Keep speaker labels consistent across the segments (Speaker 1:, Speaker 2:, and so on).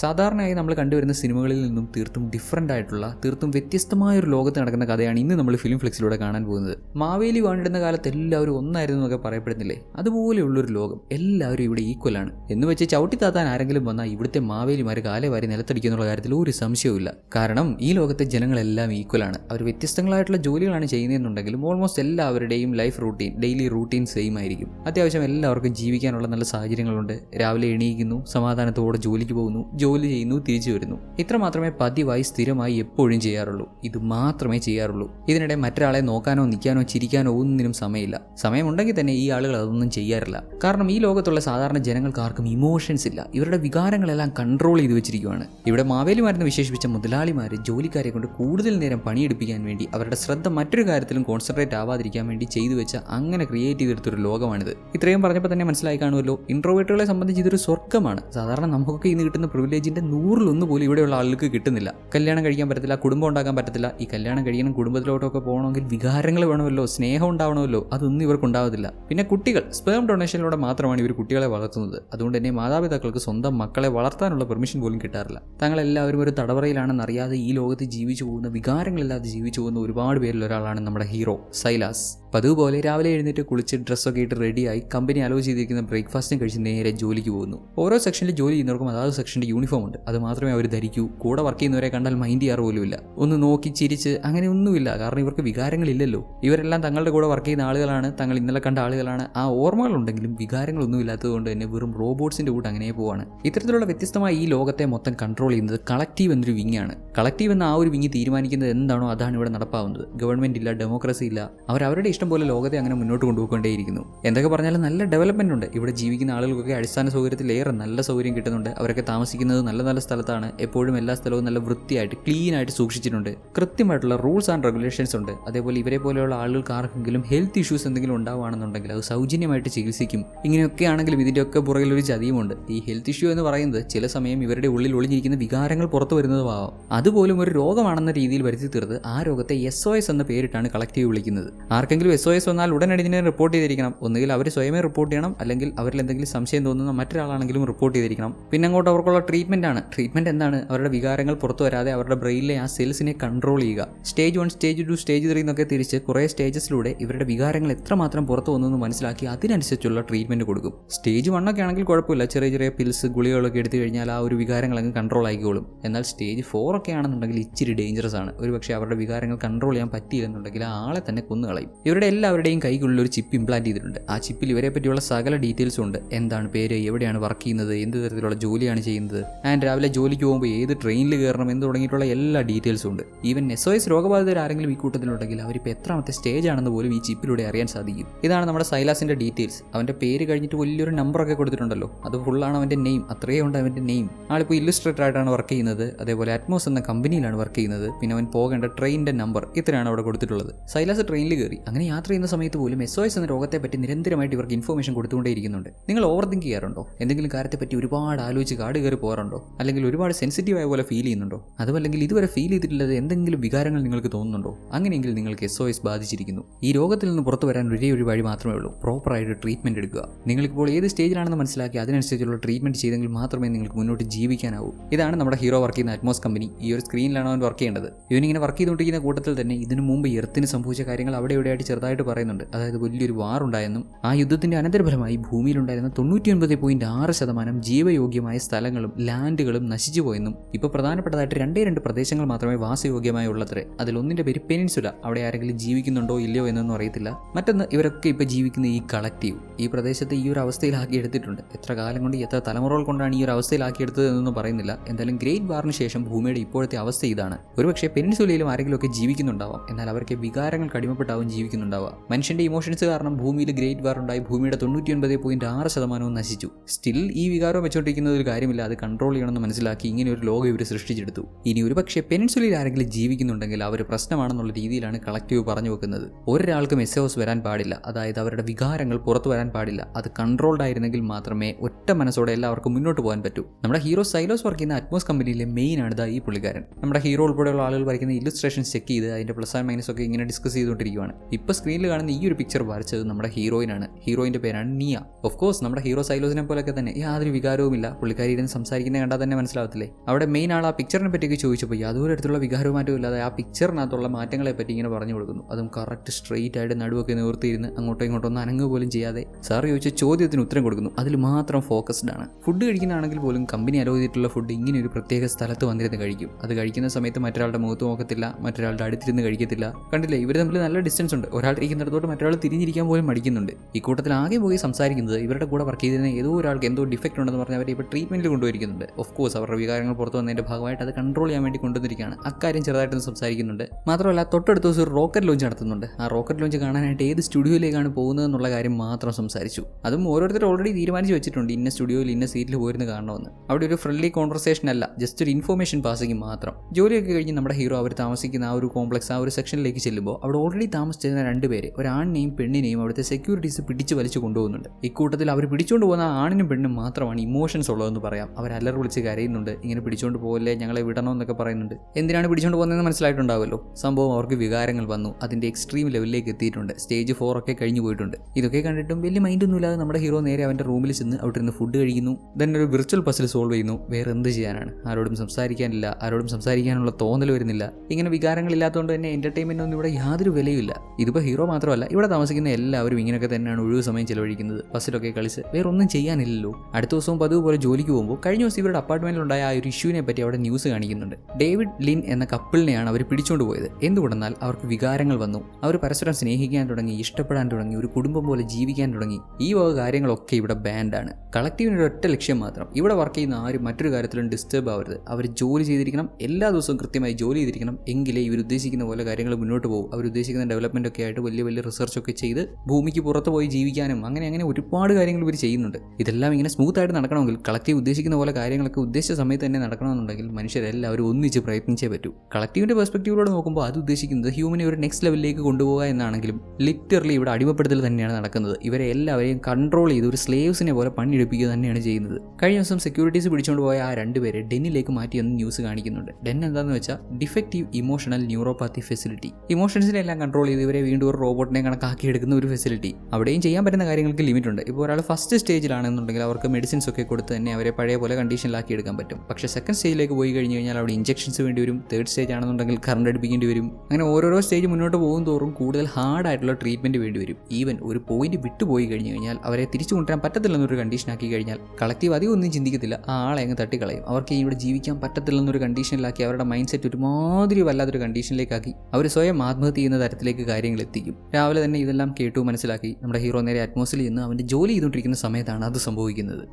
Speaker 1: സാധാരണയായി നമ്മൾ കണ്ടുവരുന്ന സിനിമകളിൽ നിന്നും തീർത്തും ഡിഫറന്റ് ആയിട്ടുള്ള തീർത്തും വ്യത്യസ്തമായ ഒരു ലോകത്ത് നടക്കുന്ന കഥയാണ് ഇന്ന് നമ്മൾ ഫിലിം ഫ്ലെക്സിലൂടെ കാണാൻ പോകുന്നത്. മാവേലി വാണിടുന്ന കാലത്ത് എല്ലാവരും ഒന്നായിരുന്നു എന്നൊക്കെ പറയപ്പെടുന്നില്ലേ? അതുപോലെയുള്ളൊരു ലോകം എല്ലാവരും ഇവിടെ ഈക്വലാണ് എന്ന് വെച്ച് ചവിട്ടി താത്താൻ ആരെങ്കിലും വന്നാൽ ഇവിടുത്തെ മാവേലിമാർ കാലേ വാരി നിലത്തടിക്കുന്നുള്ള കാര്യത്തിൽ ഒരു സംശയവുമില്ല. കാരണം ഈ ലോകത്തെ ജനങ്ങളെല്ലാം ഈക്വലാണ് അവർ വ്യത്യസ്തങ്ങളായിട്ടുള്ള ജോലികളാണ് ചെയ്യുന്നതെന്നുണ്ടെങ്കിലും ഓൾമോസ്റ്റ് എല്ലാവരുടെയും life routine daily routine same ആയിരിക്കും. അത്യാവശ്യം എല്ലാവർക്കും ജീവിക്കാനുള്ള നല്ല സാഹചര്യങ്ങളുണ്ട്. രാവിലെ എണീക്കുന്നു സമാധാനത്തോടെ ജോലിക്ക് പോകുന്നു ജോലി ചെയ്യുന്നു തിരിച്ചു വരുന്നു. ഇത്ര മാത്രമേ പതിവായി സ്ഥിരമായി എപ്പോഴും ചെയ്യാറുള്ളൂ. ഇത് മാത്രമേ ചെയ്യാറുള്ളൂ. ഇതിനിടെ മറ്റൊരാളെ നോക്കാനോ നിൽക്കാനോ ചിരിക്കാനോ ഒന്നിനും സമയമില്ല. സമയമുണ്ടെങ്കിൽ തന്നെ ഈ ആളുകൾ അതൊന്നും ചെയ്യാറില്ല. കാരണം ഈ ലോകത്തുള്ള സാധാരണ ജനങ്ങൾക്ക് ആർക്കും ഇമോഷൻസ് ഇല്ല. ഇവരുടെ വികാരങ്ങളെല്ലാം കൺട്രോൾ ചെയ്തു വെച്ചിരിക്കുകയാണ് ഇവിടെ മാവേലിമാരെന്ന് വിശേഷിപ്പിച്ച മുതലാളിമാർ ജോലിക്കാരെ കൊണ്ട് കൂടുതൽ നേരം പണിയെടുപ്പിക്കാൻ വേണ്ടി അവരുടെ ശ്രദ്ധ മറ്റൊരു കാര്യത്തിലും കോൺസെൻട്രേറ്റ് ആവാതിരിക്കാൻ വേണ്ടി ചെയ്തു വെച്ച അങ്ങനെ ക്രിയേറ്റ് ചെയ്തെടുത്തൊരു ലോകമാണിത്. ഇത്രയും പറഞ്ഞപ്പോൾ തന്നെ മനസ്സിലായി കാണുമല്ലോ. ഇൻട്രോവേറ്റുകളെ സംബന്ധിച്ച് ഇതൊരു സ്വർഗമാണ്. സാധാരണ നമുക്കൊക്കെ ഇന്ന് കിട്ടുന്ന പ്രിവിലേജിന്റെ നൂറിലൊന്ന് പോലും ഇവിടെയുള്ള ആളുകൾക്ക് കിട്ടുന്നില്ല. കല്യാണം കഴിക്കാൻ പറ്റത്തില്ല കുടുംബം ഉണ്ടാക്കാൻ പറ്റത്തില്ല. ഈ കല്യാണം കഴിയണം കുടുംബത്തിലോട്ടൊക്കെ പോകണമെങ്കിൽ വികാരങ്ങൾ വേണമല്ലോ സ്നേഹം ഉണ്ടാവണമല്ലോ അതൊന്നും ഇവർക്ക് ഉണ്ടാവത്തില്ല പിന്നെ കുട്ടികൾ സ്പേം ഡൊണേഷനിലൂടെ മാത്രമാണ് ഇവർ കുട്ടികളെ വളർത്തുന്നത്. അതുകൊണ്ട് തന്നെ മാതാപിതാക്കൾക്ക് സ്വന്തം മക്കളെ വളർത്താനുള്ള പെർമിഷൻ പോലും കിട്ടാറില്ല. തങ്ങളെല്ലാവരും ഒരു തടവറയിലാണെന്ന് അറിയാതെ ഈ ലോകത്ത് ജീവിച്ചു പോകുന്ന വികാരങ്ങളില്ലാതെ ജീവിച്ചു പോകുന്ന ഒരുപാട് പേരിൽ ഒരാളാണ് നമ്മുടെ ഹീറോ സൈലാസ് പതിവ് പോലെ രാവിലെ എഴുന്നേറ്റ് കുളിച്ച് ഡ്രസ്സൊക്കെ ഇട്ട് റെഡിയായി കമ്പനി അലോ ചെയ്തിരിക്കുന്ന ബ്രേക്ക്ഫാസ്റ്റിന് കഴിച്ച് നേരെ ജോലിക്ക് പോകുന്നു. ഓരോ സെക്ഷനിൽ ജോലി ചെയ്യുന്നവർക്കും അതാത് സെക്ഷന്റെ യൂണിഫോം ഉണ്ട്. അത് മാത്രമേ അവർ ധരിക്കൂ. കൂടെ വർക്ക് ചെയ്യുന്നവരെ കണ്ടാൽ മൈൻഡ് ചെയ്യാറ് പോലുമില്ല. ഒന്ന് നോക്കി ചിരിച്ച് അങ്ങനെ ഒന്നുമില്ല. കാരണം ഇവർക്ക് വികാരങ്ങളില്ലല്ലോ. ഇവരെല്ലാം തങ്ങളുടെ കൂടെ വർക്ക് ചെയ്യുന്ന ആളുകളാണ്. തങ്ങൾ ഇന്നലെ കണ്ട ആളുകളാണ്. ആ ഓർമ്മകളുണ്ടെങ്കിലും വികാരങ്ങളൊന്നും ഇല്ലാത്തതുകൊണ്ട് തന്നെ വെറും റോബോട്ട്സിന്റെ കൂട്ട് അങ്ങനെ പോവാണ്. ഇത്തരത്തിലുള്ള വ്യത്യസ്തമായ ഈ ലോകത്തെ മൊത്തം കൺട്രോൾ ചെയ്യുന്നത് കളക്റ്റീവ് എന്നൊരു വിങ്ങാണ് കളക്റ്റീവ് എന്ന ആ ഒരു വിങ്ങി തീരുമാനിക്കുന്നത് എന്താണോ അതാണ് ഇവിടെ നടപ്പാവുന്നത്. ഗവൺമെന്റ് ഇല്ല ഡെമോക്രസി ഇല്ല. അവർ അവരുടെ ഇഷ്ടം പോലെ ലോകത്തെ അങ്ങനെ മുന്നോട്ട് കൊണ്ടുപോയിക്കൊണ്ടേയിരിക്കുന്നു. എന്തൊക്കെ പറഞ്ഞാലും നല്ല ഡെവലപ്മെന്റ് ഉണ്ട്. ഇവിടെ ജീവിക്കുന്ന ആളുകൾക്കൊക്കെ അടിസ്ഥാന സൗകര്യത്തിലേറെ നല്ല സൗകര്യം കിട്ടുന്നുണ്ട്. അവരൊക്കെ താമസിക്കുന്നത് നല്ല നല്ല സ്ഥലത്താണ്. എപ്പോഴും എല്ലാ സ്ഥലവും നല്ല വൃത്തിയായിട്ട് ക്ലീൻ ആയിട്ട് സൂക്ഷിച്ചിട്ടുണ്ട്. കൃത്യമായിട്ടുള്ള റൂൾസ് ആൻഡ് റെഗുലേഷൻസ് ഉണ്ട്. അതേപോലെ ഇവരെ പോലെയുള്ള ആളുകൾക്ക് ആർക്കെങ്കിലും ഹെൽത്ത് ഇഷ്യൂസ് എന്തെങ്കിലും ഉണ്ടാവുകയാണെന്നുണ്ടെങ്കിൽ അത് സൗജന്യമായിട്ട് ചികിത്സിക്കും. ഇങ്ങനെയൊക്കെ ആണെങ്കിലും ഇതിന്റെയൊക്കെ പുറകിൽ ഒരു ചതിയുമുണ്ട്. ഈ ഹെൽത്ത് ഇഷ്യൂ എന്ന് പറയുന്നത് ചില സമയം ഇവരുടെ ഉള്ളിൽ ഒളിഞ്ഞിരിക്കുന്ന വികാരങ്ങൾ പുറത്തു വരുന്നതുമാവാം. അതുപോലും ഒരു രോഗമാണെന്ന രീതിയിൽ വരുത്തി തീർത്ത് ആ രോഗത്തെ എസ് ഒ എസ് എന്ന പേരിട്ടാണ് കളക്റ്റീവ് വിളിക്കുന്നത്. ആർക്കെങ്കിലും എസ് ഒ എസ് വന്നാൽ ഉടനടി ഇതിനെ റിപ്പോർട്ട് ചെയ്തിരിക്കണം. ഒന്നുകിൽ അവർ സ്വയമേ റിപ്പോർട്ട് ചെയ്യണം അല്ലെങ്കിൽ അവരിൽ എന്തെങ്കിലും സംശയം തോന്നുന്ന മറ്റൊരാളാണെങ്കിലും റിപ്പോർട്ട് ചെയ്തിരിക്കണം. പിന്നെ അങ്ങോട്ട് അവർക്കുള്ള ട്രീറ്റ്മെന്റ് ആണ്. ട്രീറ്റ്മെന്റ് എന്താണ്? അവരുടെ വികാരങ്ങൾ പുറത്തു വരാതെ അവരുടെ ബ്രെയിനിലെ ആ സെൽസിനെ കൺട്രോൾ ചെയ്യുക. Stage one stage two stage three എന്നൊക്കെ തിരിച്ച് കുറേ സ്റ്റേജസിലൂടെ ഇവരുടെ വികാരങ്ങൾ എത്രമാത്രം പുറത്തു വന്നു മനസ്സിലാക്കി അതിനനുസരിച്ചുള്ള ട്രീറ്റ്മെന്റ് കൊടുക്കും. സ്റ്റേജ് വൺ ഒക്കെ ആണെങ്കിൽ കുഴപ്പമില്ല. ചെറിയ ചെറിയ പിൽസ് ഗുളികളൊക്കെ എടുത്തു കഴിഞ്ഞാൽ ആ ഒരു വികാരങ്ങൾ അങ്ങ് കൺട്രോൾ ആയിക്കോളും. എന്നാൽ സ്റ്റേജ് ഫോർ ഒക്കെ ആണെന്നുണ്ടെങ്കിൽ ഇച്ചിരി ഡേഞ്ചറസ് ആണ്. ഒരു പക്ഷേ അവരുടെ വികാരങ്ങൾ കൺട്രോൾ ചെയ്യാൻ പറ്റിയില്ലെന്നുണ്ടെങ്കിൽ ആളെ തന്നെ കൊന്നുകളയും. ഇവരുടെ എല്ലാവരുടെയും കൈകളിൽ ഒരു ചിപ്പ് ഇംപ്ലാന്റ് ചെയ്തിട്ടുണ്ട്. ആ ചിപ്പിൽ ഇവരെ പറ്റിയുള്ള സകല ഡീറ്റെയിൽസും ഉണ്ട്. എന്താണ് പേര്? എവിടെയാണ് വർക്ക് ചെയ്യുന്നത്? എന്ത് തരത്തിലുള്ള ജോലിയാണ് ചെയ്യുന്നത്? ആൻഡ് രാവിലെ ജോലിക്ക് പോകുമ്പോൾ ഏത് ട്രെയിനിൽ കയറണം എന്ന് തുടങ്ങിയിട്ടുള്ള എല്ലാ ഡീറ്റെയിൽസും ഉണ്ട്. ഈവൻ എസ് രോഗബാധിതർ ആരെങ്കിലും ഈ കൂട്ടത്തിലുണ്ടെങ്കിൽ അവരിപ്പോൾ എത്രാമത്തെ സ്റ്റേജ് ആണെന്ന് പോലും ഈ ചിപ്പിലൂടെ അറിയാൻ സാധിക്കും. ഇതാണ് നമ്മുടെ സൈലാസിന്റെ ഡീറ്റെയിൽസ് അവന്റെ പേര് കഴിഞ്ഞിട്ട് വലിയൊരു നമ്പറൊക്കെ കൊടുത്തിട്ടുണ്ടല്ലോ. അത് ഫുള്ളാണ് അവന്റെ നെയിം അത്രയേ ഉണ്ട് അവന്റെ നെയിം ആളിപ്പോൾ ഇല്ലുസ്ട്രേറ്റർ ആയിട്ടാണ് വർക്ക് ചെയ്യുന്നത്. അതേപോലെ അറ്റ്മോസ് എന്ന കമ്പനിയിലാണ് വർക്ക് ചെയ്യുന്നത്. പിന്നെ അവൻ പോകേണ്ട ട്രെയിനിന്റെ നമ്പർ ഇത്രയാണ് അവിടെ കൊടുത്തിട്ടുള്ളത്. സൈലാസ് ട്രെയിനിൽ കയറി. അങ്ങനെ യാത്ര ചെയ്യുന്ന സമയത്ത് പോലും എസ് ഒ എസ് എന്ന രോഗത്തെപ്പറ്റി നിരന്തരമായിട്ട് ഇവർക്ക് ഇൻഫർമേഷൻ കൊടുത്തുകൊണ്ടേയിരിക്കുന്നുണ്ട് നിങ്ങൾ ഓവർ തിങ്ക് ചെയ്യാറുണ്ടോ? എന്തെങ്കിലും കാര്യത്തെപ്പറ്റി ഒരുപാട് ആലോചിച്ച് കാട് കയറി പോകാറുണ്ടോ? അല്ലെങ്കിൽ ഒരുപാട് സെൻസിറ്റീവ് ആയ പോലെ ഫീൽ ചെയ്യുന്നുണ്ടോ? അതുമല്ലെങ്കിൽ ഇതുവരെ ഫീൽ ചെയ്തിട്ടുള്ളത് എന്തെങ്കിലും വികാരങ്ങൾ നിങ്ങൾക്ക് തോന്നുന്നുണ്ടോ? അങ്ങനെയെങ്കിൽ നിങ്ങൾക്ക് എസ് ഒ എസ് ബാധിച്ചിരിക്കുന്നു. ഈ രോഗത്തിൽ നിന്ന് പുറത്തു വരാൻ ഒരേ ഒരു വഴി മാത്രമേ ഉള്ളൂ. പ്രോപ്പറായിട്ട് ട്രീറ്റ്മെന്റ് എടുക്കുക. നിങ്ങൾക്കിപ്പോൾ ഏത് സ്റ്റേജിലാണെന്ന് മനസ്സിലാക്കി അതിനനുസരിച്ചുള്ള ട്രീറ്റ്മെന്റ് ചെയ്തെങ്കിൽ മാത്രമേ നിങ്ങൾക്ക് മുന്നോട്ട് ജീവിക്കാനാവൂ. ഇതാണ് നമ്മുടെ ഹീറോ വർക്ക് ചെയ്യുന്ന അറ്റ്മോസ് കമ്പനി ഈ ഒരു സ്ക്രീനിലാണ് അവൻ വർക്ക് ചെയ്യേണ്ടത്. ഇവനിങ്ങനെ വർക്ക് ചെയ്തുകൊണ്ടിരിക്കുന്ന കൂട്ടത്തിൽ തന്നെ ഇതിനു മുമ്പ് എർത്തിന് സംഭവിച്ച കാര്യങ്ങൾ അവിടെ ഇവിടെയായിട്ട് ചെറുതായിട്ട് പറയുന്നുണ്ട്. അതായത് വലിയൊരു വാർ ഉണ്ടായെന്നും ആ യുദ്ധത്തിന്റെ അനന്തരഫലമായി ഭൂമിയിലുണ്ടായിരുന്ന തൊണ്ണൂറ്റിയൊൻപത് പോയിന്റ് ആറ് ശതമാനം ജീവയോഗ്യമായ സ്ഥലങ്ങളും ലാൻഡുകളും നശിച്ചു പോയെന്നും ഇപ്പോൾ പ്രധാനപ്പെട്ടതായിട്ട് രണ്ടേ രണ്ട് പ്രദേശങ്ങൾ മാത്രമേ വാസയോഗ്യമായി ഉള്ളത്രേ അതിലൊന്നിന്റെ പേര് പെനിൻസുല. അവിടെ ആരെങ്കിലും ജീവിക്കുന്നുണ്ടോ ഇല്ലയോ എന്നൊന്നും അറിയത്തില്ല. മറ്റൊന്ന് ഇവരൊക്കെ ഇപ്പോൾ ജീവിക്കുന്ന ഈ കളക്റ്റീവ് ഈ പ്രദേശത്തെ ഈ ഒരു അവസ്ഥയിലാക്കി എടുത്തിട്ടുണ്ട്. എത്ര കാലം കൊണ്ട് എത്ര തലമുറകൾ കൊണ്ടാണ് ഈ ഒരു അവസ്ഥയിലാക്കി എടുത്തത് എന്നൊന്നും പറയുന്നില്ല. എന്തായാലും ഗ്രേറ്റ് വാറിന് ശേഷം ഭൂമിയുടെ ഇപ്പോഴത്തെ അവസ്ഥ ഇതാണ്. ഒരുപക്ഷെ പെനിൻസുലയിലും ആരെങ്കിലുമൊക്കെ ജീവിക്കുന്നുണ്ടാവാം. എന്നാൽ അവർക്ക് വികാരങ്ങൾ കടിമപ്പെട്ടാവും ജീവിക്കുന്നുണ്ടാവുക മനുഷ്യന്റെ ഇമോഷൻസ് കാരണം ഭൂമിയിൽ ഗ്രേറ്റ് വാർ ഉണ്ടായി ഭൂമിയുടെ തൊണ്ണൂറ്റിയൊൻപത് പോയിന്റ് ആറ് ശതമാനവും നശിച്ചു. സ്റ്റിൽ ഈ വികാരം വെച്ചുകൊണ്ടിരിക്കുന്നത് ഒരു കാര്യമില്ല അത് കൺട്രോൾ ചെയ്യണമെന്ന് മനസ്സിലാക്കി ഇങ്ങനെ ഒരു ലോകം ഇവർ സൃഷ്ടിച്ചെടുത്തു. ഇനി ഒരു പക്ഷേ പെനിൻസുലയിൽ ആരെങ്കിലും ജീവിക്കുന്നുണ്ടെങ്കിൽ അവർ പ്രശ്നമാണെന്നുള്ള രീതിയിലാണ് കളക്റ്റീവ് പറഞ്ഞു വെക്കുന്നത്. ഒരാൾക്കും എസ് എസ് വരാൻ പാടില്ല. അതായത് അവരുടെ വികാരങ്ങൾ പുറത്തു വരാൻ പാടില്ല. അത് കൺട്രോൾഡ് ആയിരുന്നെങ്കിൽ മാത്രമേ ഒറ്റ മനസ്സോടെ എല്ലാവർക്കും മുന്നോട്ട് പോകാൻ പറ്റൂ. നമ്മുടെ ഹീറോ സൈലോസ് വർക്ക് ചെയ്യുന്ന അറ്റ്മോസ് കമ്പനിയിലെ മെയിൻ ആണ് ഈ പുള്ളിക്കാരൻ. നമ്മുടെ ഹീറോ ഉൾപ്പെടെയുള്ള ആളുകൾ വരയ്ക്കുന്ന ഇല്ലുസ്ട്രേഷൻസ് ചെക്ക് ചെയ്ത് അതിന്റെ പ്ലസ് ആൻഡ് മൈനസ് ഒക്കെ ഇങ്ങനെ ഡിസ്കസ് ചെയ്തുകൊണ്ടിരിക്കുകയാണ് ഇപ്പോൾ സ്ക്രീനിൽ കാണുന്ന ഈ ഒരു പിക്ചർ വരച്ചത് നമ്മുടെ ഹീറോയിനാണ്. ഹീറോയിന്റെ പേരാണ് നിയ. ഓഫ് കോഴ്സ് നമ്മുടെ ഹീറോ സൈലോസിനെ പോലൊക്കെ തന്നെ. യാതൊരു വികാരവുമില്ല. പുള്ളിക്കാരി ഇരുന്ന് സംസാരിക്കുന്നത് കണ്ടാൽ തന്നെ മനസ്സിലാവത്തില്ലേ? അവിടെ മെയിൻ ആൾ ആ പിക്ചറിനെ പറ്റിയൊക്കെ ചോദിച്ചപ്പോൾ യാതൊരു തരത്തിലുള്ള വികാരവും മാറ്റവും ഇല്ലാതെ ആ പിക്ചറിനകത്തുള്ള മാറ്റങ്ങളെ പറ്റി ഇങ്ങനെ പറഞ്ഞു കൊടുക്കുന്നു. അതും കറക്റ്റ് സ്ട്രെയിറ്റ് ആയിട്ട് നടുവൊക്കെ നിവർത്തിയിരുന്ന് അങ്ങോട്ടോ ഇങ്ങോട്ടോ ഒന്ന് അനങ്ങ് പോലും ചെയ്യാതെ സാർ ചോദിച്ച ചോദ്യത്തിന് ഉത്തരം കൊടുക്കുന്നു. അതിൽ മാത്രം ഫോക്കസ്ഡ് ആണ്. ഫുഡ് കഴിക്കുന്നതാണെങ്കിൽ പോലും കമ്പനി അലോചിച്ചിട്ടുള്ള ഫുഡ് ഇങ്ങനെ ഒരു പ്രത്യേക സ്ഥലത്ത് വന്നിരുന്ന് കഴിക്കും. അത് കഴിക്കുന്ന സമയത്ത് മറ്റൊരാളുടെ മുഖത്ത് നോക്കത്തില്ല മറ്റൊരാളുടെ അടുത്തിരുന്ന് കഴിക്കത്തില്ല. കണ്ടില്ലേ? ഇവർ തമ്മിൽ നല്ല ഡിസ്റ്റൻസ് ഉണ്ട്. ഒരാൾ ഇരിക്കുന്നിടത്തോട്ട് മറ്റൊരാൾ തിരിഞ്ഞിരിക്കാൻ പോലും മടിക്കുന്നുണ്ട്. ഈ കൂട്ടത്തിൽ ആകെ പോയി സംസാരിക്കുന്നത് ഇവരുടെ കൂടെ വർക്ക് ചെയ്തതിന് ഏതോ ഒരാൾക്ക് എന്തോ ഡിഫക്റ്റ് ഉണ്ടെന്ന് പറഞ്ഞ് അവരെ ഇപ്പോൾ ട്രീറ്റ്മെന്റിൽ കൊണ്ടുവരുന്നുണ്ട് ഓഫ് കോഴ്സ് അവരുടെ വികാരങ്ങൾ പുറത്തു വന്നതിന്റെ ഭാഗമായിട്ട് അത് കൺട്രോൾ ചെയ്യാൻ വേണ്ടി കൊണ്ടുവന്നിരിക്കുകയാണ്. അക്കാര്യം ചെറുതായിട്ടൊന്ന് സംസാരിക്കുന്നുണ്ട്. മാത്രമല്ല തൊട്ടടുത്ത ദിവസം ഒരു റോക്കറ്റ് ലോഞ്ച് നടത്തുന്നുണ്ട്. ആ റോക്കറ്റ് ലോഞ്ച് കാണാനായിട്ട് ഏത് സ്റ്റുഡിയോയിലേക്കാണ് പോകുന്നത് എന്നുള്ള കാര്യം മാത്രം സംസാരിച്ചു. അതും ഓരോരുത്തർ ഓൾറെഡി തീരുമാനിച്ച് വെച്ചിട്ടുണ്ട് ഇന്ന സ്റ്റുഡിയോയിൽ ഇന്ന സീറ്റിൽ പോയിരുന്നു കാണണമെന്ന്. അവിടെ ഒരു ഫ്രണ്ട്ലി കോൺവെർസേഷൻ അല്ല ജസ്റ്റ് ഒരു ഇൻഫോർമേഷൻ പാസിംഗ് മാത്രം. ജോലിയൊക്കെ കഴിഞ്ഞ് നമ്മുടെ ഹീറോ അവർ താമസിക്കുന്ന ആ ഒരു കോംപ്ലക്സ് ആ ഒരു സെക്ഷനിലേക്ക് ചെല്ലുമ്പോൾ അവിടെ ഓൾറെഡി താമസിച്ചിരുന്ന രണ്ടുപേര് ഒരാണിനെയും പെണ്ണിനെയും അവിടുത്തെ സെക്യൂരിറ്റീസ് പിടിച്ചു വലിച്ചു കൊണ്ടുപോകുന്നുണ്ട്. ഇക്കൂട്ടത്തിൽ അവർ പിടിച്ചുകൊണ്ട് പോകുന്ന ആണിനും പെണ്ണും മാത്രമാണ് ഇമോഷൻസ് ഉള്ളതെന്ന് പറയാം. അവർ അലർ വിളിച്ച് കരയുന്നുണ്ട്. ഇങ്ങനെ പിടിച്ചുകൊണ്ട് പോകല്ലേ ഞങ്ങളെ വിടണം എന്നൊക്കെ പറയുന്നുണ്ട്. എന്തിനാണ് പിടിച്ചുകൊണ്ട് പോകുന്നതെന്ന് മനസ്സിലായിട്ടുണ്ടാവുമല്ലോ സംഭവം അവർക്ക് വികാരങ്ങൾ വന്നു. അതിന്റെ എക്സ്ട്രീം ലെവലിലേക്ക് എത്തിയിട്ടുണ്ട്. സ്റ്റേജ് ഫോർ ഒക്കെ കഴിഞ്ഞു പോയിട്ടുണ്ട്. ഇതൊക്കെ കണ്ടിട്ടും വലിയ മൈൻഡൊന്നും ഇല്ലാതെ നമ്മുടെ ഹീറോ നേരെ അവന്റെ റൂമിൽ ചെന്ന് അവിടെ നിന്ന് ഫുഡ് കഴിക്കുന്നു. ദെൻ ഒരു വിർച്വൽ പസിൽ സോൾവ് ചെയ്യുന്നു. വേറെ എന്ത് ചെയ്യാനാണ്? ആരോടും സംസാരിക്കാനില്ല. ആരോടും സംസാരിക്കാനുള്ള തോന്നൽ വരുന്നില്ല. ഇങ്ങനെ വികാരങ്ങളില്ലാത്തതുകൊണ്ട് തന്നെ എന്റർടൈൻമെന്റ് ഒന്നും ഇവിടെ യാതൊരു വിലയുമില്ല. ഇതിപ്പോൾ ഹീറോ മാത്രമല്ല ഇവിടെ താമസിക്കുന്ന എല്ലാവരും ഇങ്ങനെയൊക്കെ തന്നെയാണ് ഒഴിവ് സമയം ചിലവഴിക്കുന്നത്. ബസ്സിലൊക്കെ കളിച്ച് വേറെ ഒന്നും ചെയ്യാനില്ലല്ലോ. അടുത്ത ദിവസവും പതിവ് പോലെ ജോലിക്ക് പോകുമ്പോൾ കഴിഞ്ഞ ദിവസം ഇവരുടെ അപ്പാർട്ട്മെന്റിലുണ്ടായ ആ ഒരു ഇഷ്യൂവിനെ പറ്റി അവിടെ ന്യൂസ് കാണിക്കുന്നുണ്ട്. ഡേവിഡ് ലിൻ എന്ന കപ്പിളിനെയാണ് അവർ പിടിച്ചുകൊണ്ട് പോയത്. എന്തുകൊണ്ടെന്നാൽ അവർക്ക് വികാരങ്ങൾ വന്നു. അവർ പരസ്പരം സ്നേഹിക്കാൻ തുടങ്ങി ഇഷ്ടപ്പെടാൻ തുടങ്ങി ഒരു കുടുംബം പോലെ ജീവിക്കാൻ തുടങ്ങി. ഈ വക കാര്യങ്ങളൊക്കെ ഇവിടെ ബാൻഡാണ് കളക്റ്റീവിന് ഒരു ഒറ്റ ലക്ഷ്യം മാത്രം. ഇവിടെ വർക്ക് ചെയ്യുന്ന ആരും മറ്റൊരു കാര്യത്തിലും ഡിസ്റ്റർബ് ആവരുത്. അവർ ജോലി ചെയ്തിരിക്കണം എല്ലാ ദിവസവും കൃത്യമായി ജോലി ചെയ്തിരിക്കണം എങ്കിലേ ഇവർ ഉദ്ദേശിക്കുന്ന പോലെ കാര്യങ്ങൾ മുന്നോട്ട് പോകും. അവർ ഉദ്ദേശിക്കുന്ന ഡെവലപ്മെന്റ് ഒക്കെ ആയിട്ട് വലിയ വലിയ റിസർച്ചൊക്കെ ചെയ്ത് ഭൂമിക്ക് പുറത്ത് പോയി ജീവിക്കാനും അങ്ങനെ അങ്ങനെ ഒരുപാട് കാര്യങ്ങൾ ഇവർ ചെയ്യുന്നുണ്ട്. ഇതെല്ലാം ഇങ്ങനെ സ്മൂത്ത് ആയിട്ട് നടക്കണമെങ്കിൽ കളക്റ്റീവ് ഉദ്ദേശിക്കുന്ന പോലെ കാര്യങ്ങളൊക്കെ ഉദ്ദേശിച്ച സമയത്ത് തന്നെ നടക്കണമെന്നുണ്ടെങ്കിൽ മനുഷ്യരെല്ലാവരും ഒന്നിച്ച് പ്രയത്നിച്ചേ പറ്റൂ. കളക്റ്റീവിന്റെ പെർസ്പെക്റ്റീവിലൂടെ നോക്കുമ്പോൾ അത് ഉദ്ദേശിക്കുന്നത് ഹ്യൂമനെ ഒരു നെക്സ്റ്റ് ലെവലിലേക്ക് കൊണ്ടുപോകുക എന്നാണെങ്കിലും ലിറ്ററലി ഇവിടെ അടിമപ്പെടുത്തൽ തന്നെയാണ് നടക്കുന്നത്. ഇവരെ എല്ലാവരെയും കൺട്രോൾ ചെയ്ത് ഒരു സ്ലേവ്സിനെ പോലെ പണിയെടുപ്പിക്കുക തന്നെയാണ് ചെയ്യുന്നത്. കഴിഞ്ഞ ദിവസം സെക്യൂരിറ്റീസ് പിടിച്ചുകൊണ്ട് പോയ ആ രണ്ടുപേരെ ഡെന്നിലേക്ക് മാറ്റി മാറ്റിയെന്ന് ന്യൂസ് കാണിക്കുന്നുണ്ട്. ഡെൻ എന്താണെന്ന് വെച്ചാൽ ഡിഫക്റ്റീവ് ഇമോഷണൽ ന്യൂറോപാത്തി ഫെസിലിറ്റി ഇമോഷൻസിനെ എല്ലാം കൺട്രോൾ ചെയ്ത് ഇവരെ വീണ്ടും ഒരു റോബോട്ടിനെ കണക്കാക്കി എടുക്കുന്ന ഒരു ഫെസിലിറ്റി അവിടെയും ചെയ്യാൻ പറ്റുന്ന കാര്യങ്ങൾക്ക് ലിമിറ്റ് ഉണ്ട്. ഇപ്പോൾ ഒരാൾ ഫസ്റ്റ് സ്റ്റേജിലാണെന്നുണ്ടെങ്കിൽ അവർക്ക് മെഡിസിൻസ് ഒക്കെ കൊടുത്ത് തന്നെ അവരെ പഴയ പോലെ കണ്ടീഷനിലാക്കി എടുക്കാൻ പറ്റും. പക്ഷേ സെക്കൻഡ് സ്റ്റേജിലേക്ക് പോയി കഴിഞ്ഞ് കഴിഞ്ഞാൽ അവിടെ ഇഞ്ചക്ഷൻസ് വേണ്ടി വരും. തേർഡ് സ്റ്റേജ് ആണെന്നുണ്ടെങ്കിൽ കറണ്ട് അടിപ്പിക്കേണ്ടി വരും. അങ്ങനെ ഓരോരോ സ്റ്റേജ് മുന്നോട്ട് പോകും തോറും കൂടുതൽ ഹാർഡായിട്ടുള്ള ട്രീറ്റ്മെന്റ് വേണ്ടി വരും. ഈവൻ ഒരു പോയിന്റ് വിട്ടുപോയി കഴിഞ്ഞ് കഴിഞ്ഞാൽ അവരെ തിരിച്ചു കൊണ്ടുവരാൻ പറ്റത്തില്ലെന്നൊരു കണ്ടീഷൻ ആക്കി കഴിഞ്ഞാൽ കളക്റ്റീവ് അധികം ഒന്നും ചിന്തിക്കത്തില്ല. ആ ആളെ അങ്ങ് തട്ടിക്കളയും. അവർക്ക് ഇവിടെ ജീവിക്കാൻ പറ്റത്തില്ലെന്നൊരു കണ്ടീഷനിലാക്കി അവരുടെ മൈൻഡ് സെറ്റ് ഒരുമാതിരി വല്ലാത്തൊരു കണ്ടീഷനിലേക്കാക്കി അവർ സ്വയം ആത്മഹത്യ ചെയ്യുന്ന തരത്തിലേക്ക് കാര്യങ്ങൾ എത്തിക്കും. രാവിലെ തന്നെ ഇതെല്ലാം കേട്ടു മനസ്സിലാക്കി നമ്മുടെ ഹീറോ നേരെ അറ്റ്മോസ്ഫിയറിൽ നിന്ന് അവന്റെ ജോലി ചെയ്തുകൊണ്ടിരിക്കുന്ന സമയത്താണ് അത് സംഭവിക്കുന്നത്.